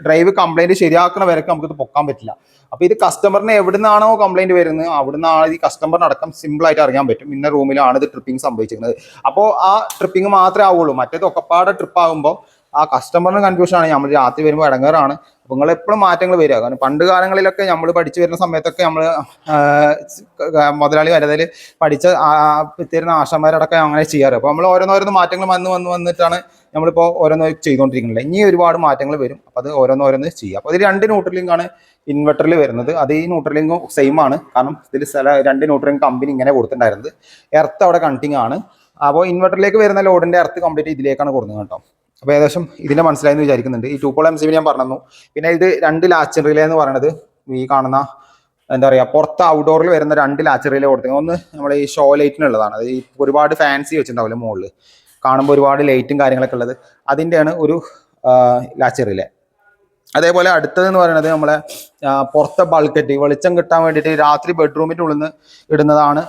ഡ്രൈവ് കംപ്ലൈന്റ് ശരിയാക്കുന്ന വരെ നമുക്ക് ഇത് പൊക്കാൻ പറ്റില്ല. അപ്പോൾ ഇത് കസ്റ്റമറിന് എവിടുന്നാണോ കംപ്ലൈന്റ് വരുന്നത് അവിടുന്നാണ് ഈ കസ്റ്റമറിനടക്കം സിമ്പിൾ ആയിട്ട് അറിയാൻ പറ്റും. ഇന്ന റൂമിലാണ് ഇത് ട്രിപ്പിംഗ് സംഭവിച്ചിരുന്നത് അപ്പോൾ ആ ട്രിപ്പിംഗ് മാത്രമേ ആവുള്ളൂ. മറ്റേത് ഒക്കെപ്പാടെ ട്രിപ്പ് ആകുമ്പോൾ ആ കസ്റ്റമറിന് കൺഫ്യൂഷൻ ആണ്. നമ്മൾ രാത്രി വരുമ്പോൾ ഇടങ്ങാറാണ്. അപ്പൊ നിങ്ങൾ എപ്പോഴും മാറ്റങ്ങൾ വരിക. കാരണം പണ്ട് കാലങ്ങളിലൊക്കെ നമ്മൾ പഠിച്ചു വരുന്ന സമയത്തൊക്കെ നമ്മൾ മുതലാളി വരതിൽ പഠിച്ച തരുന്ന ആശാന്മാരടക്കം അങ്ങനെ ചെയ്യാറ്. അപ്പോൾ നമ്മൾ ഓരോന്നോരോന്ന് മാറ്റങ്ങൾ വന്ന് വന്ന് വന്നിട്ടാണ് നമ്മളിപ്പോൾ ഓരോന്ന് ചെയ്തുകൊണ്ടിരിക്കുന്നില്ല ഇനി ഒരുപാട് മാറ്റങ്ങൾ വരും. അപ്പോൾ അത് ഓരോന്നോരോന്ന് ചെയ്യുക അപ്പോൾ ഇതിൽ രണ്ട് ന്യൂട്രൽ ആണ് ഇൻവെർട്ടറിൽ വരുന്നത്. അത് ഈ ലിങ്കും സെയിം ആണ്. കാരണം ഇതിൽ സ്ഥല രണ്ട് ന്യൂട്രലിംഗ് കമ്പനി ഇങ്ങനെ കൊടുത്തിട്ടുണ്ടായിരുന്നത്. എർത്ത് അവിടെ കണ്ടിങ് ആണ്. അപ്പോൾ ഇൻവെർട്ടറിലേക്ക് വരുന്ന ലോഡിന്റെ എർത്ത് കംപ്ലീറ്റ് ഇതിലേക്കാണ് കൊടുക്കുന്നത് കേട്ടോ. അപ്പോൾ ഏകദേശം ഇതിന്റെ മനസ്സിലായെന്ന് വിചാരിക്കുന്നുണ്ട്. ഈ two pole M C B ഞാൻ പറഞ്ഞു പിന്നെ ഇത് രണ്ട് ലാച്ച് റിലേ എന്ന് പറയുന്നത് ഈ കാണുന്ന എന്താ പറയുക പുറത്ത് ഔട്ട്ഡോറിൽ വരുന്ന രണ്ട് ലാച്ച് റിലേ കൊടുത്തിരിക്കുന്നത് ഒന്ന് നമ്മൾ ഈ ഷോ ലൈറ്റിനുള്ളതാണ് അത് ഒരുപാട് ഫാൻസി വെച്ചിട്ടുണ്ടാവില്ല മുകളിൽ കാണുമ്പോൾ ഒരുപാട് ലൈറ്റും കാര്യങ്ങളൊക്കെ ഉള്ളത്. അതിന്റെയാണ് ഒരു ലാച്ച് റിലേ അതേപോലെ അടുത്തതെന്ന് പറയുന്നത് നമ്മളെ പുറത്തെ ബൾക്കറ്റ് വെളിച്ചം കിട്ടാൻ വേണ്ടിയിട്ട് രാത്രി ബെഡ്റൂമിന്റെ ഉള്ളിൽ നിന്ന് ഇടുന്നതാണ്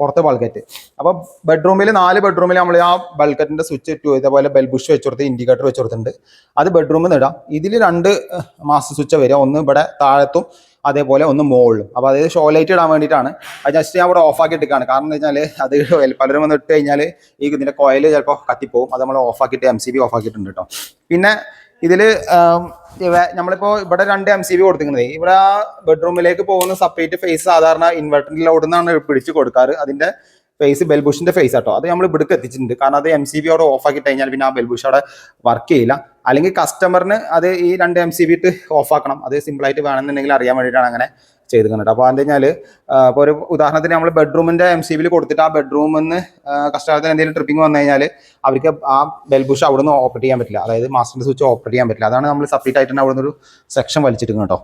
പുറത്തെ ബൾക്കറ്റ് അപ്പോൾ ബെഡ്റൂമിൽ നാല് ബെഡ്റൂമിൽ നമ്മൾ ആ ബൾക്കറ്റിന്റെ സ്വിച്ച് ഇട്ടു. ഇതേപോലെ ബെൽബുഷ് വെച്ച് കൊടുത്ത് ഇൻഡിക്കേറ്റർ വെച്ച് കൊടുത്തിട്ടുണ്ട്. അത് ബെഡ്റൂമിൽ നിന്ന് ഇടാം. ഇതിൽ രണ്ട് മാസ്റ്റർ സ്വിച്ച് വരിക. ഒന്ന് ഇവിടെ താഴത്തും അതേപോലെ ഒന്ന് മുകളിലും അപ്പോൾ അതായത് ഷോ ലൈറ്റ് ഇടാൻ വേണ്ടിയിട്ടാണ്. അത് ജസ്റ്റ് ഞാൻ ഇവിടെ ഓഫാക്കി ഇട്ടിക്കാണ് കാരണം എന്താ വെച്ചാൽ അത് പലരും വന്ന് ഇട്ട് കഴിഞ്ഞാൽ ഈ ഇതിന്റെ കോയിൽ ചിലപ്പോൾ കത്തിപ്പോവും. അത് നമ്മൾ ഓഫാക്കിയിട്ട് എം സി ബി ഓഫാക്കിയിട്ടുണ്ട് കേട്ടോ പിന്നെ ഇതിൽ നമ്മളിപ്പോൾ ഇവിടെ രണ്ട് എം സി ബി കൊടുത്തിരിക്കുന്നത്. ഇവിടെ ആ ബെഡ്റൂമിലേക്ക് പോകുന്ന സെപ്പറേറ്റ് ഫേസ് സാധാരണ ഇൻവെർട്ടറിൽ നിന്നാണ് പിടിച്ച് കൊടുക്കാറ്. അതിന്റെ ഫേസ് ബെൽബുഷിന്റെ ഫേസ് ആട്ടോ. അത് നമ്മൾ ഇവിടേക്ക് എത്തിച്ചിട്ടുണ്ട്. കാരണം അത് എം സി ബി അവിടെ ഓഫ് ആക്കി കഴിഞ്ഞാൽ പിന്നെ ആ ബെൽബുഷ് അവിടെ വർക്ക് ചെയ്യില്ല. അല്ലെങ്കിൽ കസ്റ്റമറിന് അത് ഈ രണ്ട് എം സി ബി ഇട്ട് ഓഫ് ആക്കണം. അത് സിമ്പിൾ ആയിട്ട് വേണമെന്നുണ്ടെങ്കിൽ അറിയാൻ വേണ്ടിയിട്ടാണ് അങ്ങനെ ചെയ്തിരിക്കുന്നത് അപ്പോൾ എന്താ കഴിഞ്ഞാൽ ഇപ്പോൾ ഒരു ഉദാഹരണത്തിന് നമ്മൾ ബെഡ്റൂമിന്റെ എം സി ബിയിൽ കൊടുത്തിട്ട് ആ ബെഡ്റൂമിൽ നിന്ന് കസ്റ്റമറിന് എന്തെങ്കിലും ട്രിപ്പിംഗ് വന്നു കഴിഞ്ഞാൽ അവർക്ക് ആ ബെൽബുഷ് അവിടെ നിന്ന് ഓപ്പറേറ്റ് ചെയ്യാൻ പറ്റില്ല. അതായത് മാസ്റ്റർ സ്വിച്ച് ഓപ്പറേറ്റ് ചെയ്യാൻ പറ്റില്ല. അതാണ് നമ്മൾ സെപ്പറേറ്റ് ആയിട്ട് തന്നെ അവിടെ ഒരു സെക്ഷൻ വലിച്ചിരിക്കുന്നത് കേട്ടോ.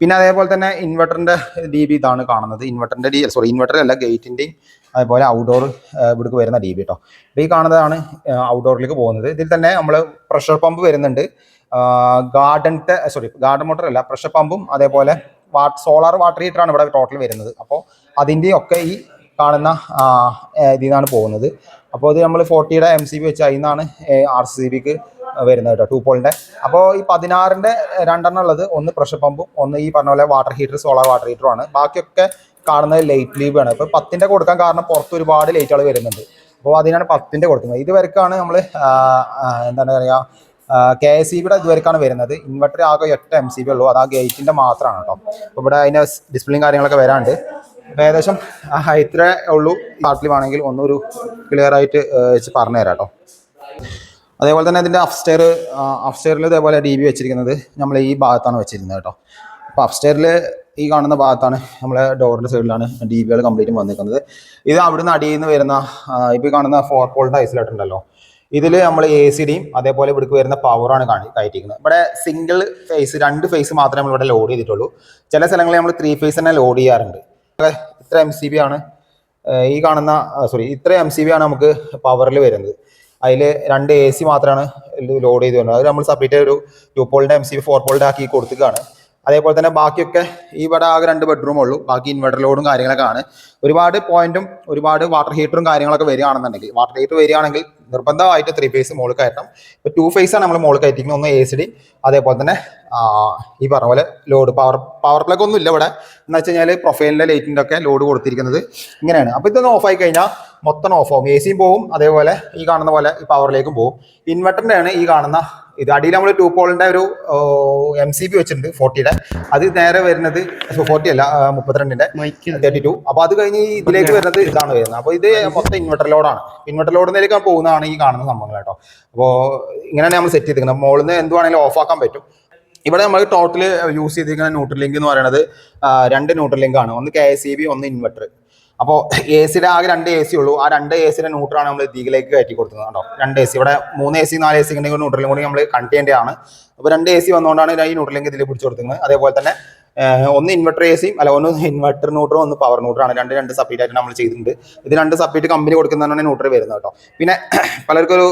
പിന്നെ അതേപോലെ തന്നെ ഇൻവെർട്ടറിന്റെ ഡി ബി ഇതാണ് കാണുന്നത്. ഇൻവെർട്ടറിന്റെ ഡി സോറി ഇൻവെർട്ടർ അല്ല ഗേറ്റിന്റെയും അതേപോലെ ഔട്ട്ഡോർ ഇവിടേക്ക് വരുന്ന ഡി ബി കേട്ടോ അപ്പോൾ ഈ കാണുന്നതാണ് ഔട്ട്ഡോറിലേക്ക് പോകുന്നത്. ഇതിൽ തന്നെ നമ്മൾ പ്രഷർ പമ്പ് വരുന്നുണ്ട്. ഗാർഡന്റെ സോറി ഗാർഡൻ മോട്ടർ അല്ല പ്രഷർ പമ്പും അതേപോലെ വാട്ട് സോളാർ വാട്ടർ ഹീറ്റർ ആണ് ഇവിടെ ടോട്ടൽ വരുന്നത്. അപ്പോൾ അതിന്റെ ഒക്കെ ഈ കാണുന്ന ഇതിൽ നിന്നാണ് പോകുന്നത്. അപ്പോൾ ഇത് നമ്മൾ ഫോർട്ടിയുടെ എം സി ബി വെച്ച് അതിൽ നിന്നാണ് ആർ സി ബിക്ക് വരുന്നത് കേട്ടോ ടൂ പോളിന്റെ അപ്പോൾ ഈ പതിനാറിന്റെ രണ്ടെണ്ണം ഉള്ളത് ഒന്ന് പ്രഷർ പമ്പും ഒന്ന് ഈ പറഞ്ഞ പോലെ വാട്ടർ ഹീറ്റർ സോളാർ വാട്ടർ ഹീറ്ററും ആണ്. ബാക്കിയൊക്കെ കാണുന്നത് ലൈറ്റ് ലീവ് ആണ്. ഇപ്പോൾ പത്തിന്റെ കൊടുക്കാൻ കാരണം പുറത്ത് ഒരുപാട് ലൈറ്റുകൾ വരുന്നുണ്ട്. അപ്പോൾ അതിനാണ് പത്തിന്റെ കൊടുക്കുന്നത്. ഇതുവരെക്കാണ് നമ്മൾ എന്താണ് പറയുക കെ എസ് സി ബിയുടെ ഇതുവരെക്കാണ് വരുന്നത്. ഇൻവെർട്ടർ ആകെ ഒറ്റ എം സി ബി ഉള്ളൂ. അതാ ഗേറ്റിന്റെ മാത്രമാണ് കേട്ടോ. അപ്പോൾ ഇവിടെ അതിന്റെ ഡിസ്പ്ലേയും കാര്യങ്ങളൊക്കെ വരാണ്ട്. ഏകദേശം ഇത്രേ ഉള്ളൂ. നാട്ടിൽ വേണമെങ്കിൽ ഒന്നൊരു ക്ലിയർ ആയിട്ട് വെച്ച് പറഞ്ഞു തരാം കേട്ടോ. അതേപോലെ തന്നെ ഇതിന്റെ അപ്സ്റ്റെയർ അപ്സ്റ്റെയറിൽ ഇതേപോലെ ഡി ബി വെച്ചിരിക്കുന്നത് നമ്മൾ ഈ ഭാഗത്താണ് വെച്ചിരുന്നത് കേട്ടോ. അപ്പോൾ അപ്സ്റ്റെയറിൽ ഈ കാണുന്ന ഭാഗത്താണ് നമ്മളെ ഡോറിന്റെ സൈഡിലാണ് ഡി ബികൾ കംപ്ലീറ്റും വന്നിരിക്കുന്നത്. ഇത് അവിടുന്ന് അടിയിൽ നിന്ന് വരുന്ന ഇപ്പോൾ കാണുന്ന ഫോർ പോൾട്ട് ഐസൊലേറ്റർ ഉണ്ടല്ലോ. ഇതിൽ നമ്മൾ എ സി ഡിയും അതേപോലെ ഇവിടേക്ക് വരുന്ന പവറാണ് കാണി കയറ്റിയിരിക്കുന്നത് ഇവിടെ സിംഗിൾ ഫേസ് രണ്ട് ഫേസ് മാത്രമേ നമ്മൾ ഇവിടെ ലോഡ് ചെയ്തിട്ടുള്ളൂ. ചില സ്ഥലങ്ങളിൽ നമ്മൾ ത്രീ ഫേസ് തന്നെ ലോഡ് ചെയ്യാറുണ്ട്. ഇത്ര എം സി ബി ആണ്. ഈ കാണുന്ന സോറി ഇത്ര എം സി ബി ആണ് നമുക്ക് പവറിൽ വരുന്നത്. അതിൽ രണ്ട് എ സി മാത്രമാണ് ലോഡ് ചെയ്ത് വരുന്നത്. അത് നമ്മൾ സെപ്പറേറ്റ് ഒരു ടു പോളിന്റെ എം സി ബി ഫോർ പോളിന്റെ ആക്കി കൊടുത്തുകയാണ് അതേപോലെ തന്നെ ബാക്കിയൊക്കെ ഈ ഇവിടെ ആകെ രണ്ട് ബെഡ്റൂമേ ഉള്ളൂ. ബാക്കി ഇൻവെർട്ടർ ലോഡും കാര്യങ്ങളൊക്കെ ആണ്. ഒരുപാട് പോയിന്റും ഒരുപാട് വാട്ടർ ഹീറ്ററും കാര്യങ്ങളൊക്കെ വരികയാണെന്നുണ്ടെങ്കിൽ വാട്ടർ ഹീറ്റർ വരികയാണെങ്കിൽ നിർബന്ധമായിട്ട് ത്രീ ഫേസ് മോൾ കയറ്റണം. ഇപ്പോൾ ടു ഫേസ് ആണ് നമ്മൾ മോൾ കയറ്റിക്കുന്നത് ഒന്ന് എ സി ഡി അതേപോലെ തന്നെ ഈ പറഞ്ഞ പോലെ ലോഡ് പവർ പവർ പ്ലഗ് ഒന്നും ഇല്ല ഇവിടെ. എന്ന് വെച്ച് കഴിഞ്ഞാൽ പ്രൊഫൈലിന്റെ ലൈറ്റിന്റെ ഒക്കെ ലോഡ് കൊടുത്തിരിക്കുന്നത് ഇങ്ങനെയാണ്. അപ്പോൾ ഇതൊന്ന് ഓഫ് ആയി കഴിഞ്ഞാൽ മൊത്തം ഓഫ് ആവും. എ സിയും പോവും. അതേപോലെ ഈ കാണുന്ന പോലെ ഈ പവറിലേക്കും പോവും. ഇൻവെർട്ടറിന്റെ ആണ് ഈ കാണുന്ന ഇത്. അടിയിൽ നമ്മൾ ടു പോളിന്റെ ഒരു എം സി ബി വെച്ചിട്ടുണ്ട് ഫോർട്ടിയുടെ അത് നേരെ വരുന്നത് ഫോർട്ടി അല്ല മുപ്പത്തിരണ്ടിന്റെ തേർട്ടി ടു അപ്പോൾ അത് കഴിഞ്ഞ് ഈ ഇതിലേക്ക് വരുന്നത് ഇതാണ് വരുന്നത്. അപ്പൊ ഇത് മൊത്തം ഇൻവെർട്ടർ ലോഡാണ് ഇൻവെർട്ടർ ലോഡിലേക്ക് പോകുന്നതാണ്. ഈ കാണുന്ന സംഭവങ്ങൾ കേട്ടോ. അപ്പോൾ ഇങ്ങനെയാണ് നമ്മൾ സെറ്റ് ചെയ്തിരിക്കുന്നത്. മോളിൽ നിന്ന് എന്ത് വേണമെങ്കിലും ഓഫ് ആക്കാൻ പറ്റും. ഇവിടെ നമ്മൾ ടോട്ടൽ യൂസ് ചെയ്തിരിക്കുന്ന ന്യൂട്രൽ ലിങ്ക് എന്ന് പറയുന്നത് രണ്ട് ന്യൂട്രൽ ലിങ്ക് ആണ്. ഒന്ന് കെ എസ് ഇ ബി ഒന്ന് ഇൻവെർട്ടർ അപ്പോൾ എ സിയുടെ ആകെ രണ്ട് എ സി ഉള്ളൂ. ആ രണ്ട് എ സിയുടെ ന്യൂട്രാണ് നമ്മൾ ഇതിലേക്ക് കയറ്റി കൊടുക്കുന്നത് കേട്ടോ. രണ്ട് എ സി ഇവിടെ മൂന്ന് എ സി നാല് എ സി ഉണ്ടെങ്കിൽ ന്യൂട്രലും കൂടി നമ്മൾ കണക്ട് അപ്പോൾ രണ്ട് എ സി വന്നുകൊണ്ടാണ് ഈ ന്യൂട്രൽ ലിങ്ക് ഇതിൽ പിടിച്ചു കൊടുക്കുന്നത് അതേപോലെ തന്നെ ഒന്ന് ഇൻവെർട്ടർ എ സിയും അല്ല ഒന്ന് ഇൻവെർട്ടർ ന്യൂട്രോ ഒന്ന് പവർ ന്യൂട്രാണ് രണ്ട് രണ്ട് സെപ്പറേറ്റ് ആയിട്ട് നമ്മൾ ചെയ്തിട്ടുണ്ട്. ഇത് രണ്ട് സെപ്പറേറ്റ് കമ്പനി കൊടുക്കുന്നതാണ് ന്യൂട്രൽ വരുന്നത് കേട്ടോ. പിന്നെ പലർക്കും ഒരു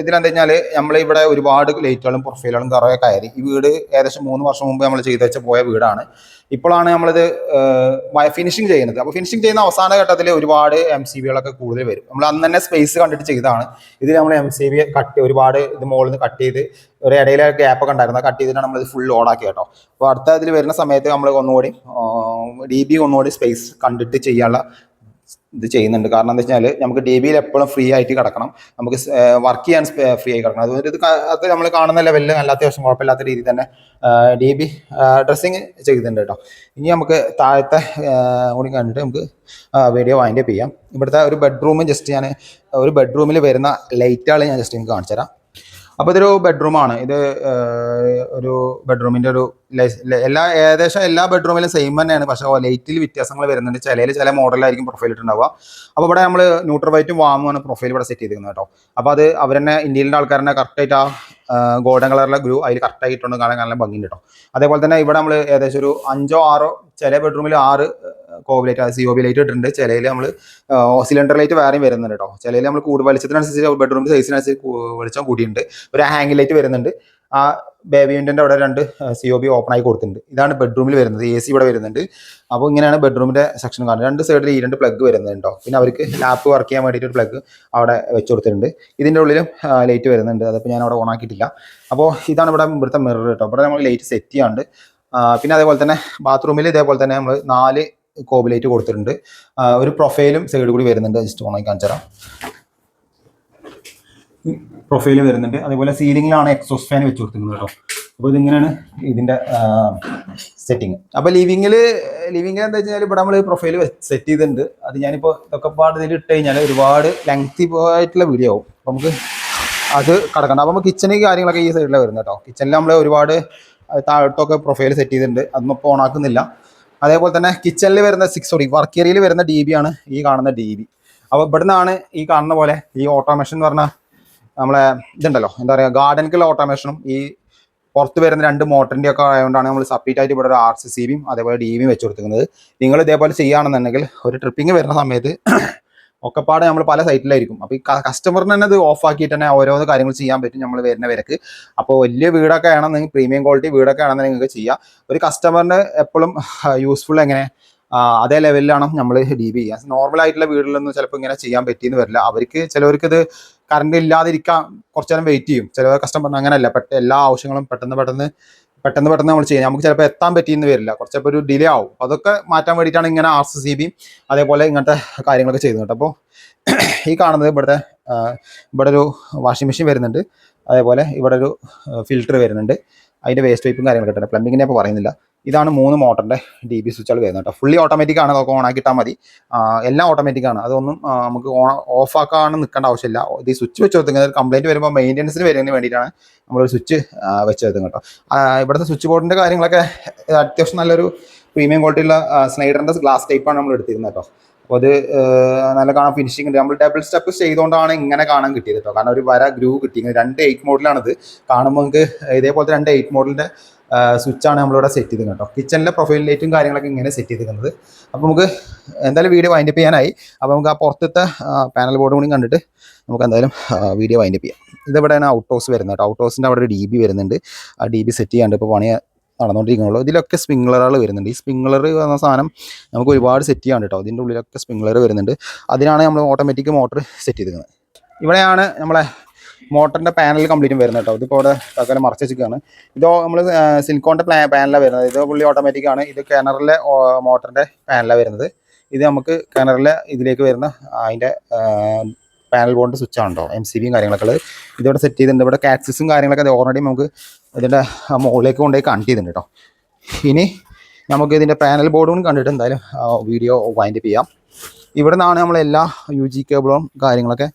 ഇതിലെന്താ കഴിഞ്ഞാൽ നമ്മൾ ഇവിടെ ഒരുപാട് ലൈറ്റുകളും പ്രൊഫൈലുകളും കുറേ കയറി ഈ വീട് ഏകദേശം മൂന്ന് വർഷം മുമ്പ് നമ്മൾ ചെയ്ത് വെച്ച പോയ വീടാണ്. ഇപ്പോഴാണ് നമ്മളിത് ഫിനിഷിംഗ് ചെയ്യുന്നത്. അപ്പോൾ ഫിനിഷിംഗ് ചെയ്യുന്ന അവസാന ഘട്ടത്തിൽ ഒരുപാട് എം സി ബികളൊക്കെ കൂടുതൽ വരും. നമ്മൾ അന്ന് തന്നെ സ്പേസ് കണ്ടിട്ട് ചെയ്തതാണ്. ഇതിൽ നമ്മൾ എം സി ബി കട്ട് ഒരുപാട് ഇത് മുകളിൽ നിന്ന് കട്ട് ചെയ്ത് ഒരു ഇടയിലെ ഗ്യാപ്പ് ഉണ്ടായിരുന്നു. കട്ട് ചെയ്തിട്ടാണ് നമ്മൾ ഇത് ഫുൾ ഓണാക്കി കേട്ടോ. അപ്പോൾ അടുത്ത ഇതിൽ വരുന്ന സമയത്ത് നമ്മൾ ഒന്നുകൂടി ഡി ബി ഒന്നുകൂടി സ്പേസ് കണ്ടിട്ട് ചെയ്യാനുള്ള ഇത് ചെയ്യുന്നുണ്ട്. കാരണം എന്താ വെച്ചാൽ നമുക്ക് ഡി ബിയിൽ എപ്പോഴും ഫ്രീ ആയിട്ട് കിടക്കണം. നമുക്ക് വർക്ക് ചെയ്യാൻ ഫ്രീ ആയി കിടക്കണം. അതുകൊണ്ട് ഇത് അത് നമ്മൾ കാണുന്ന ലെവലിൽ നല്ല അത്യാവശ്യം കുഴപ്പമില്ലാത്ത രീതിയിൽ തന്നെ ഡി ബി ഡ്രസ്സിങ് ചെയ്തിട്ടുണ്ട് കേട്ടോ. ഇനി നമുക്ക് താഴത്തെ കൂടി കണ്ടിട്ട് നമുക്ക് വീഡിയോ വൈൻഡ് അപ്പ് ചെയ്യാം. ഇവിടുത്തെ ഒരു ബെഡ്റൂം ജസ്റ്റ് ഞാൻ ഒരു ബെഡ്റൂമിൽ വരുന്ന ലൈറ്റുകൾ ഞാൻ ജസ്റ്റ് നിങ്ങൾക്ക് കാണിച്ചു തരാം അപ്പോൾ ഇതൊരു ബെഡ്റൂമാണ് ഇത് ഒരു ബെഡ്റൂമിന്റെ ഒരു എല്ലാ ഏകദേശം എല്ലാ ബെഡ്റൂമിലും സെയിം തന്നെയാണ്. പക്ഷേ ലൈറ്റിൽ വ്യത്യാസങ്ങൾ വരുന്നുണ്ട്. ചിലയിൽ ചില മോഡലായിരിക്കും പ്രൊഫൈൽ ഇട്ടുണ്ടാവുക. അപ്പോൾ ഇവിടെ നമ്മൾ ന്യൂട്രൽ വൈറ്റും വാമുമാണ് പ്രൊഫൈൽ ഇവിടെ സെറ്റ് ചെയ്തിരിക്കുന്നത് കേട്ടോ. അപ്പോൾ അത് അവർ അവരെന്നെ ഇന്ത്യയിലെ ആൾക്കാരനെ കറക്റ്റായിട്ട് ആ ഗോൾഡൻ കളറിലെ ഗ്രൂ അതിൽ കറക്റ്റായിട്ടുണ്ട് കാണാൻ നല്ല ഭംഗിയുണ്ട് കേട്ടോ. അതേപോലെ തന്നെ ഇവിടെ നമ്മൾ ഏകദേശം ഒരു അഞ്ചോ ആറോ ചില ബെഡ്റൂമിൽ ആറ് cove light C O B light ഇട്ടിട്ടുണ്ട്. ചിലയിൽ നമ്മൾ സിലിണ്ടർ ലൈറ്റ് വേറെയും വരുന്നുണ്ട് കേട്ടോ ചിലയിൽ നമ്മൾ കൂടുതൽ വെളിച്ചത്തിനനുസരിച്ച് ബെഡ്റൂമിന്റെ സൈസിനനുസരിച്ച് വെളിച്ചം കൂടിയുണ്ട് ഒരു ഹാങ്ങിങ് ലൈറ്റ് വരുന്നുണ്ട്. ആ ബേബി വിൻഡോന്റെ അവിടെ രണ്ട് സി ഒ ബി ഓപ്പൺ ആയി കൊടുത്തിട്ടുണ്ട്. ഇതാണ് ബെഡ്റൂമിൽ വരുന്നത്. എ സി ഇവിടെ വരുന്നുണ്ട്. അപ്പോൾ ഇങ്ങനെയാണ് ബെഡ്റൂമിന്റെ സെക്ഷൻ കാണുന്നത്. രണ്ട് സൈഡിൽ ഈ രണ്ട് പ്ലഗ് വരുന്നുണ്ടോ പിന്നെ അവർക്ക് ലാപ്പ് വർക്ക് ചെയ്യാൻ വേണ്ടിയിട്ട് ഒരു പ്ലഗ് അവിടെ വെച്ച് കൊടുത്തിട്ടുണ്ട്. ഇതിന്റെ ഉള്ളിലും ലൈറ്റ് വരുന്നുണ്ട്. അതിപ്പോൾ ഞാൻ അവിടെ ഓൺ ആക്കിയിട്ടില്ല. അപ്പോൾ ഇതാണ് ഇവിടെ ഇവിടുത്തെ മിറർ കേട്ടോ ഇവിടെ നമ്മൾ ലൈറ്റ് സെറ്റ് ചെയ്യാണ്ട് പിന്നെ അതേപോലെ തന്നെ ബാത്റൂമിൽ ഇതേപോലെ തന്നെ നമ്മൾ നാല് കോബ് ലൈറ്റ് കൊടുത്തിട്ടുണ്ട് ഒരു പ്രൊഫൈലും സൈഡ് കൂടി വരുന്നുണ്ട്. ജസ്റ്റ് ഓണായി കാണിച്ചു തരാം വരുന്നുണ്ട്. അതേപോലെ സീലിംഗിലാണ് എക്സോസ് ഫാൻ വെച്ച് കൊടുത്തിരിക്കുന്നത് കേട്ടോ. അപ്പോൾ ഇതിങ്ങനെയാണ് ഇതിന്റെ സെറ്റിങ് അപ്പോൾ ലിവിങ്ങിൽ ലിവിങ്ങിൽ എന്താ വെച്ചാൽ ഇവിടെ നമ്മൾ പ്രൊഫൈൽ സെറ്റ് ചെയ്തിട്ടുണ്ട്. അത് ഞാനിപ്പോൾ ഇതൊക്കെ പാട് ഇതിൽ ഇട്ട് കഴിഞ്ഞാൽ ഒരുപാട് ലെങ്തി ആയിട്ടുള്ള വീഡിയോ ആവും. അപ്പോൾ നമുക്ക് അത് കിടക്കണം അപ്പോൾ നമുക്ക് കിച്ചണിൽ കാര്യങ്ങളൊക്കെ ഈ സൈഡിലാണ് വരുന്നത് കേട്ടോ. കിച്ചണിൽ നമ്മൾ ഒരുപാട് താഴത്തൊക്കെ പ്രൊഫൈൽ സെറ്റ് ചെയ്തിട്ടുണ്ട്. അതൊന്നും ഇപ്പോൾ ഓൺ ആക്കുന്നില്ല. അതേപോലെ തന്നെ കിച്ചണിൽ വരുന്ന സിക്സ് സോറി വർക്ക് ഏരിയയിൽ വരുന്ന ഡി ബി ആണ് ഈ കാണുന്ന ഡി ബി അപ്പോൾ ഇവിടുന്നാണ് ഈ കാണുന്ന പോലെ ഈ ഓട്ടോമേഷൻ എന്ന് പറഞ്ഞാൽ നമ്മളെ ഇതുണ്ടല്ലോ എന്താ പറയുക ഗാർഡനിക്കുള്ള ഓട്ടോമേഷനും ഈ പുറത്ത് വരുന്ന രണ്ട് മോട്ടറിന്റെ ഒക്കെ ആയതുകൊണ്ടാണ് നമ്മൾ സപ്പറേറ്റ് ആയിട്ട് ഇവിടെ ഒരു ആർ സി സി ബിയും അതേപോലെ ഡി ബിയും വെച്ച് കൊടുക്കുന്നത് നിങ്ങൾ ഇതേപോലെ ചെയ്യുകയാണെന്നുണ്ടെങ്കിൽ ഒരു ട്രിപ്പിംഗ് വരുന്ന സമയത്ത് ഒക്കെപ്പാടെ നമ്മൾ പല സൈറ്റിലായിരിക്കും. അപ്പോൾ ഈ കസ്റ്റമറിന് തന്നെ ഇത് ഓഫ് ആക്കിയിട്ട് തന്നെ ഓരോന്ന് കാര്യങ്ങൾ ചെയ്യാൻ പറ്റും നമ്മൾ വരുന്ന വിലക്ക്. അപ്പോൾ വലിയ വീടൊക്കെ ആണെന്നെങ്കിൽ പ്രീമിയം ക്വാളിറ്റി വീടൊക്കെ ആണെന്നുണ്ടെങ്കിൽ നിങ്ങൾക്ക് ചെയ്യാം. ഒരു കസ്റ്റമറിന് എപ്പോഴും യൂസ്ഫുൾ എങ്ങനെ? അതേ ലെവലിലാണ് നമ്മൾ ഡി ബി ചെയ്യുക. നോർമൽ ആയിട്ടുള്ള വീടുകളിലൊന്നും ചിലപ്പോൾ ഇങ്ങനെ ചെയ്യാൻ പറ്റിയെന്ന് വരില്ല. അവർക്ക് ചിലവർക്ക് ഇത് കറണ്ട് ഇല്ലാതിരിക്കാൻ കുറച്ചു നേരം വെയിറ്റ് ചെയ്യും. ചില കസ്റ്റമറിന് അങ്ങനെയല്ല പെട്ട എല്ലാ ആവശ്യങ്ങളും പെട്ടെന്ന് പെട്ടെന്ന് പെട്ടെന്ന് പെട്ടെന്ന് നമ്മൾ ചെയ്യാം നമുക്ക് ചിലപ്പോൾ എത്താൻ പറ്റിയെന്ന് വരില്ല. കുറച്ചപ്പോൾ ഒരു ഡിലേ ആവും. അതൊക്കെ മാറ്റാൻ വേണ്ടിയിട്ടാണ് ഇങ്ങനെ ആർ സി ബിയും അതേപോലെ ഇങ്ങനത്തെ കാര്യങ്ങളൊക്കെ ചെയ്യുന്നത് അപ്പോൾ ഈ കാണുന്നത് ഇവിടുത്തെ ഇവിടെ ഒരു വാഷിംഗ് മെഷീൻ വരുന്നുണ്ട്. അതേപോലെ ഇവിടെ ഒരു ഫിൽറ്റർ വരുന്നുണ്ട്. അതിന്റെ വേസ്റ്റ് പൈപ്പും കാര്യങ്ങളൊക്കെ ഇട്ടുണ്ട് പ്ലംബിങ്ങിനെ ഇപ്പോൾ പറയുന്നില്ല. ഇതാണ് മൂന്ന് മോട്ടറിന്റെ ഡി ബി സ്വിച്ചുകൾ വരുന്നത് കേട്ടോ. ഫുള്ളി ഓട്ടോമാറ്റിക് ആണ് അതൊക്കെ ഓൺ ആക്കിയിട്ടാൽ മതി. എല്ലാം ഓട്ടോമാറ്റിക് ആണ്. അതൊന്നും നമുക്ക് ഓൺ ഓഫ് ആക്കാനും നിൽക്കേണ്ട ആവശ്യമില്ല. ഇത് സ്വിച്ച് വെച്ച് കൊടുക്കുന്നത് കംപ്ലൈന്റ് വരുമ്പോൾ മെയിന്റനൻസിന് വരുന്നതിന് വേണ്ടിയിട്ടാണ് നമ്മളൊരു സ്വിച്ച് വെച്ച് കൊടുക്കുന്നത് കേട്ടോ. ഇവിടുത്തെ സ്വിച്ച് ബോർഡിന്റെ കാര്യങ്ങളൊക്കെ അത്യാവശ്യം നല്ലൊരു പ്രീമിയം ക്വാളിറ്റിയുള്ള സ്നൈഡറിന്റെ ഗ്ലാസ് ടൈപ്പാണ് നമ്മൾ എടുത്തിരുന്നത് കേട്ടോ. അപ്പോൾ അത് നല്ല കാണാൻ ഫിനിഷിംഗ് ഉണ്ട്. നമ്മൾ ഡബിൾ സ്റ്റെപ്പ് ചെയ്തുകൊണ്ടാണ് ഇങ്ങനെ കാണാൻ കിട്ടിയത് കേട്ടോ കാരണം ഒരു വര ഗ്രൂ കിട്ടി. രണ്ട് എയ്റ്റ് മോഡലാണിത് കാണുമ്പോൾ നമുക്ക് ഇതേപോലത്തെ രണ്ട് എയ്റ്റ് മോഡലിന്റെ സ്വിച്ചാണ് നമ്മളിവിടെ സെറ്റ് ചെയ്ത് കേട്ടോ കിച്ചണിലെ പ്രൊഫൈൽ ലൈറ്റും കാര്യങ്ങളൊക്കെ ഇങ്ങനെ സെറ്റ് ചെയ്തിരിക്കുന്നത് അപ്പോൾ നമുക്ക് എന്തായാലും വീഡിയോ വൈൻഡപ്പ് ചെയ്യാനായി. അപ്പോൾ നമുക്ക് ആ പുറത്തത്തെ പാനൽ ബോർഡ് കൂടി കണ്ടിട്ട് നമുക്ക് എന്തായാലും വീഡിയോ വൈൻഡപ്പ് ചെയ്യാം. ഇതിവിടെയാണ് ഔട്ട് ഹൗസ് വരുന്നത് കേട്ടോ ഔട്ട് ഹൗസിന്റെ അവിടെ ഒരു ഡി ബി വരുന്നുണ്ട്. ആ ഡി ബി സെറ്റ് ചെയ്യാണ്ട് ഇപ്പോൾ പണി നടന്നുകൊണ്ടിരിക്കുന്നുള്ളൂ. ഇതിലൊക്കെ സ്പ്രിംഗ്ലറുകൾ വരുന്നുണ്ട്. ഈ സ്പ്രിംഗ്ലർ എന്ന സാധനം നമുക്ക് ഒരുപാട് സെറ്റ് ചെയ്യാൻ കേട്ടോ അതിന്റെ ഉള്ളിലൊക്കെ സ്പ്രിംഗ്ലർ വരുന്നുണ്ട്. അതിനാണ് നമ്മൾ ഓട്ടോമാറ്റിക് മോട്ടർ സെറ്റ് ചെയ്തിരിക്കുന്നത്. ഇവിടെയാണ് നമ്മളെ മോട്ടറിന്റെ പാനൽ കംപ്ലീറ്റും വരുന്നത് കേട്ടോ ഇതിപ്പോൾ ഇവിടെ തൽക്കാലം മറച്ച് വെച്ചിരിക്കുകയാണ്. ഇതോ നമ്മൾ സിലിക്കോണിന്റെ പ്ലാ പാനലാണ് വരുന്നത്. ഇത് പുള്ളി ഓട്ടോമാറ്റിക് ആണ്. ഇത് കിണറിലെ മോട്ടറിന്റെ പാനലാണ് വരുന്നത്. ഇത് നമുക്ക് കിണറിലെ ഇതിലേക്ക് വരുന്ന അതിന്റെ പാനൽ ബോണ്ട് സ്വിച്ച് കേട്ടോ എം സി ബിയും കാര്യങ്ങളൊക്കെ ഉള്ളത്. ഇതിവിടെ സെറ്റ് ചെയ്തിട്ടുണ്ട്. ഇവിടെ കാറ്റ്സിസും കാര്യങ്ങളൊക്കെ ഓൾറെഡി നമുക്ക് ഇതിന്റെ മുകളിലേക്ക് കൊണ്ടുപോയി കണക്ട് ചെയ്തിട്ടുണ്ട് കേട്ടോ ഇനി നമുക്ക് ഇതിന്റെ പാനൽ ബോർഡും കണ്ടിട്ട് എന്തായാലും വീഡിയോ വൈൻഡ് ചെയ്യാം. ഇവിടെ നിന്നാണ് നമ്മൾ എല്ലാ യു ജി കേബിളും കാര്യങ്ങളൊക്കെ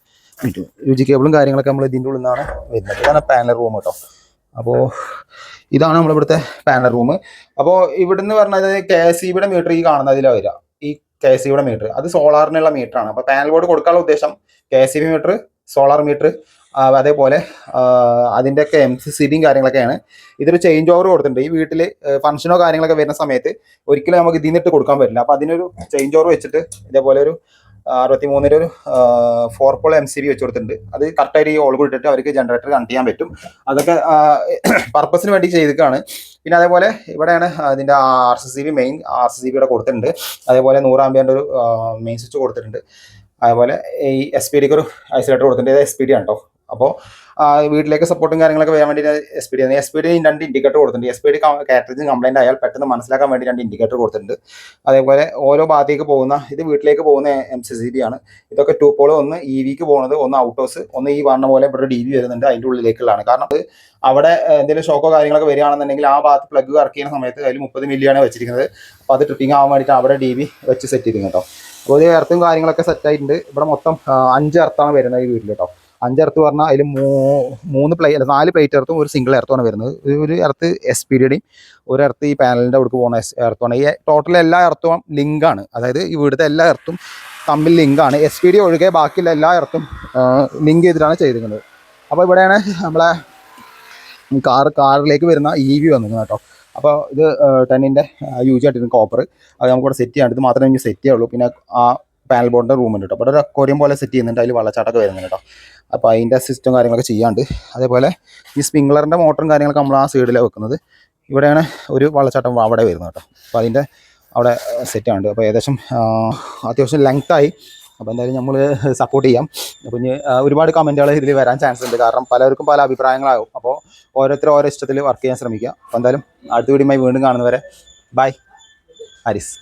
യു ജി കേബിളും കാര്യങ്ങളൊക്കെ നമ്മൾ ഇതിന്റെ ഉള്ളിൽ നിന്നാണ് വരുന്നത്. ഇതാണ് പാനൽ റൂം കേട്ടോ അപ്പോൾ ഇതാണ് നമ്മളിവിടുത്തെ പാനൽ റൂം അപ്പോൾ ഇവിടുന്ന് പറഞ്ഞാൽ കെ എസ് ഇ ബിയുടെ മീറ്റർ ഈ കാണുന്നതിലാണ് വരിക. ഈ കെ എസ് സിയുടെ മീറ്റർ അത് സോളാറിനുള്ള മീറ്ററാണ് അപ്പോൾ പാനൽ ബോർഡ് കൊടുക്കാനുള്ള ഉദ്ദേശം K S B meter solar meter അതേപോലെ അതിന്റെയൊക്കെ എം സി സി ബിയും കാര്യങ്ങളൊക്കെയാണ്. ഇതൊരു ചേഞ്ച് ഓവർ കൊടുത്തിട്ടുണ്ട്. ഈ വീട്ടിൽ ഫംഗ്ഷനോ കാര്യങ്ങളൊക്കെ വരുന്ന സമയത്ത് ഒരിക്കലും നമുക്ക് ഇതിൽ നിന്നിട്ട് കൊടുക്കാൻ പറ്റില്ല. അപ്പോൾ അതിനൊരു ചേഞ്ച് ഓവർ വെച്ചിട്ട് ഇതേപോലെ ഒരു അറുപത്തി മൂന്നിന്റെ ഒരു four pole M C B വെച്ച് കൊടുത്തിട്ടുണ്ട്. അത് കറക്റ്റായിട്ട് ഈ ഓൾ കൊടുത്തിട്ട് അവർക്ക് ജനറേറ്റർ കണക്ട് ചെയ്യാൻ പറ്റും. അതൊക്കെ പർപ്പസിന് വേണ്ടി ചെയ്തിട്ടാണ് പിന്നെ അതേപോലെ ഇവിടെയാണ് അതിന്റെ R C C B main R C C ബിയുടെ കൊടുത്തിട്ടുണ്ട്. അതേപോലെ നൂറ് ആംബിയന്റെ ഒരു മെയിൻ സ്വിച്ച് കൊടുത്തിട്ടുണ്ട്. അതേപോലെ ഈ എസ് പി ഡിക്ക് ഒരു ഐസൊലേറ്റർ കൊടുത്തിട്ടുണ്ട്. എസ് പി ഡി ആണ് അപ്പോൾ വീട്ടിലേക്ക് സപ്പോർട്ടും കാര്യങ്ങളൊക്കെ വരാൻ വേണ്ടി S P D S P D രണ്ട് ഇൻഡിക്കേറ്റർ കൊടുത്തിട്ടുണ്ട്. എസ് പി ഡി കാറ്ററിംഗ് കംപ്ലൈന്റ് ആയാൽ പെട്ടെന്ന് മനസ്സിലാക്കാൻ വേണ്ടി രണ്ട് ഇൻഡിക്കേറ്റർ കൊടുത്തിട്ടുണ്ട്. അതേപോലെ ഓരോ ഭാഗത്തേക്ക് പോകുന്ന ഇത് വീട്ടിലേക്ക് പോകുന്ന എം സി സി ബി ആണ്. ഇതൊക്കെ ടൂ പോൾ ഒന്ന് ഇ വിക്ക് പോകുന്നത് ഒന്ന് ഔട്ടോസ് ഒന്ന് ഈ പറഞ്ഞ പോലെ ഇവിടെ ഡി വി വരുന്നുണ്ട് അതിന്റെ ഉള്ളിലേക്കുള്ളതാണ്. കാരണം അത് അവിടെ എന്തെങ്കിലും ഷോക്കോ കാര്യങ്ങളൊക്കെ വരികയാണെന്നുണ്ടെങ്കിൽ ആ ഭാഗത്ത് പ്ലഗ് വർക്ക് ചെയ്യുന്ന സമയത്ത് അതിൽ മുപ്പത് മില്ലിയാണ് വെച്ചിരിക്കുന്നത്. അപ്പോൾ അത് ട്രിപ്പിംഗ് ആവാൻ വേണ്ടിയിട്ട് അവിടെ ഡി വി വെച്ച് സെറ്റ് ചെയ്തിരുന്നു കേട്ടോ ഇത് എർത്തും കാര്യങ്ങളൊക്കെ സെറ്റ് ആയിട്ടുണ്ട്. ഇവിടെ മൊത്തം അഞ്ച് എർത്താണ് വരുന്നത് ഈ വീട്ടിൽ കേട്ടോ അഞ്ച് എർത്ത് പറഞ്ഞാൽ അതിൽ മൂന്ന് പ്ലേ അല്ല നാല് പ്ലേറ്റ് എർത്തും ഒരു സിംഗിൾ എർത്തുമാണ് വരുന്നത്. ഒരു- എർത്ത് എസ് പി ഡിയുടെയും ഒരു എർത്ത് ഈ പാനലിന്റെ അവിടേക്ക് പോകുന്ന എർത്തുമാണ് ഈ ടോട്ടൽ എല്ലാ എർത്തും ലിങ്കാണ് അതായത് ഈ വീടത്തെ എല്ലാ എർത്തും തമ്മിൽ ലിങ്കാണ് എസ് പി ഡി ഒഴികെ ബാക്കിയുള്ള എല്ലാ എർത്തും ലിങ്ക് ചെയ്തിട്ടാണ് ചെയ്തിരിക്കുന്നത്. അപ്പോൾ ഇവിടെയാണ് നമ്മളെ കാർ കാറിലേക്ക് വരുന്ന ഇ വി വന്നിരിക്കുന്നത് കേട്ടോ അപ്പോൾ ഇത് ടെന്നിന്റെ യു ജി ആയിട്ടിരുന്ന കോപ്പർ അത് നമുക്കിവിടെ സെറ്റ് ചെയ്യാണ്ട് ഇത് മാത്രമേ എനിക്ക് സെറ്റ് ചെയ്യുള്ളൂ. പിന്നെ ആ പാനൽ ബോർഡിന്റെ റൂമുണ്ട് കേട്ടോ അവിടെ ഒരു അക്വോറിയം പോലെ സെറ്റ് ചെയ്യുന്നുണ്ട്. അതിൽ വെള്ളച്ചാട്ടമൊക്കെ വരുന്നുണ്ട് കേട്ടോ അപ്പോൾ അതിന്റെ സിസ്റ്റം കാര്യങ്ങളൊക്കെ ചെയ്യാണ്ട്. അതേപോലെ ഈ സ്പ്രിംഗ്ലറിന്റെ മോട്ടറും കാര്യങ്ങളൊക്കെ നമ്മൾ ആ സൈഡിലാണ് വെക്കുന്നത്. ഇവിടെയാണ് ഒരു വെള്ളച്ചാട്ടം അവിടെ വരുന്നത് കേട്ടോ അപ്പോൾ അതിന്റെ അവിടെ സെറ്റ് ആണ്ട് അപ്പോൾ ഏകദേശം അത്യാവശ്യം ലെങ്ത്തായി അപ്പോൾ എന്തായാലും നമ്മൾ സപ്പോർട്ട് ചെയ്യാം. അപ്പോൾ ഇനി ഒരുപാട് കമന്റുകൾ ഇതിൽ വരാൻ ചാൻസ് ഉണ്ട്. കാരണം പലർക്കും പല അഭിപ്രായങ്ങളാകും. അപ്പോൾ ഓരോരുത്തർ ഓരോ ഇഷ്ടത്തിൽ വർക്ക് ചെയ്യാൻ ശ്രമിക്കുക. അപ്പോൾ എന്തായാലും അടുത്ത വീഡിയോയുമായി വീണ്ടും കാണുന്നവരെ. ബൈ ഹരിസ്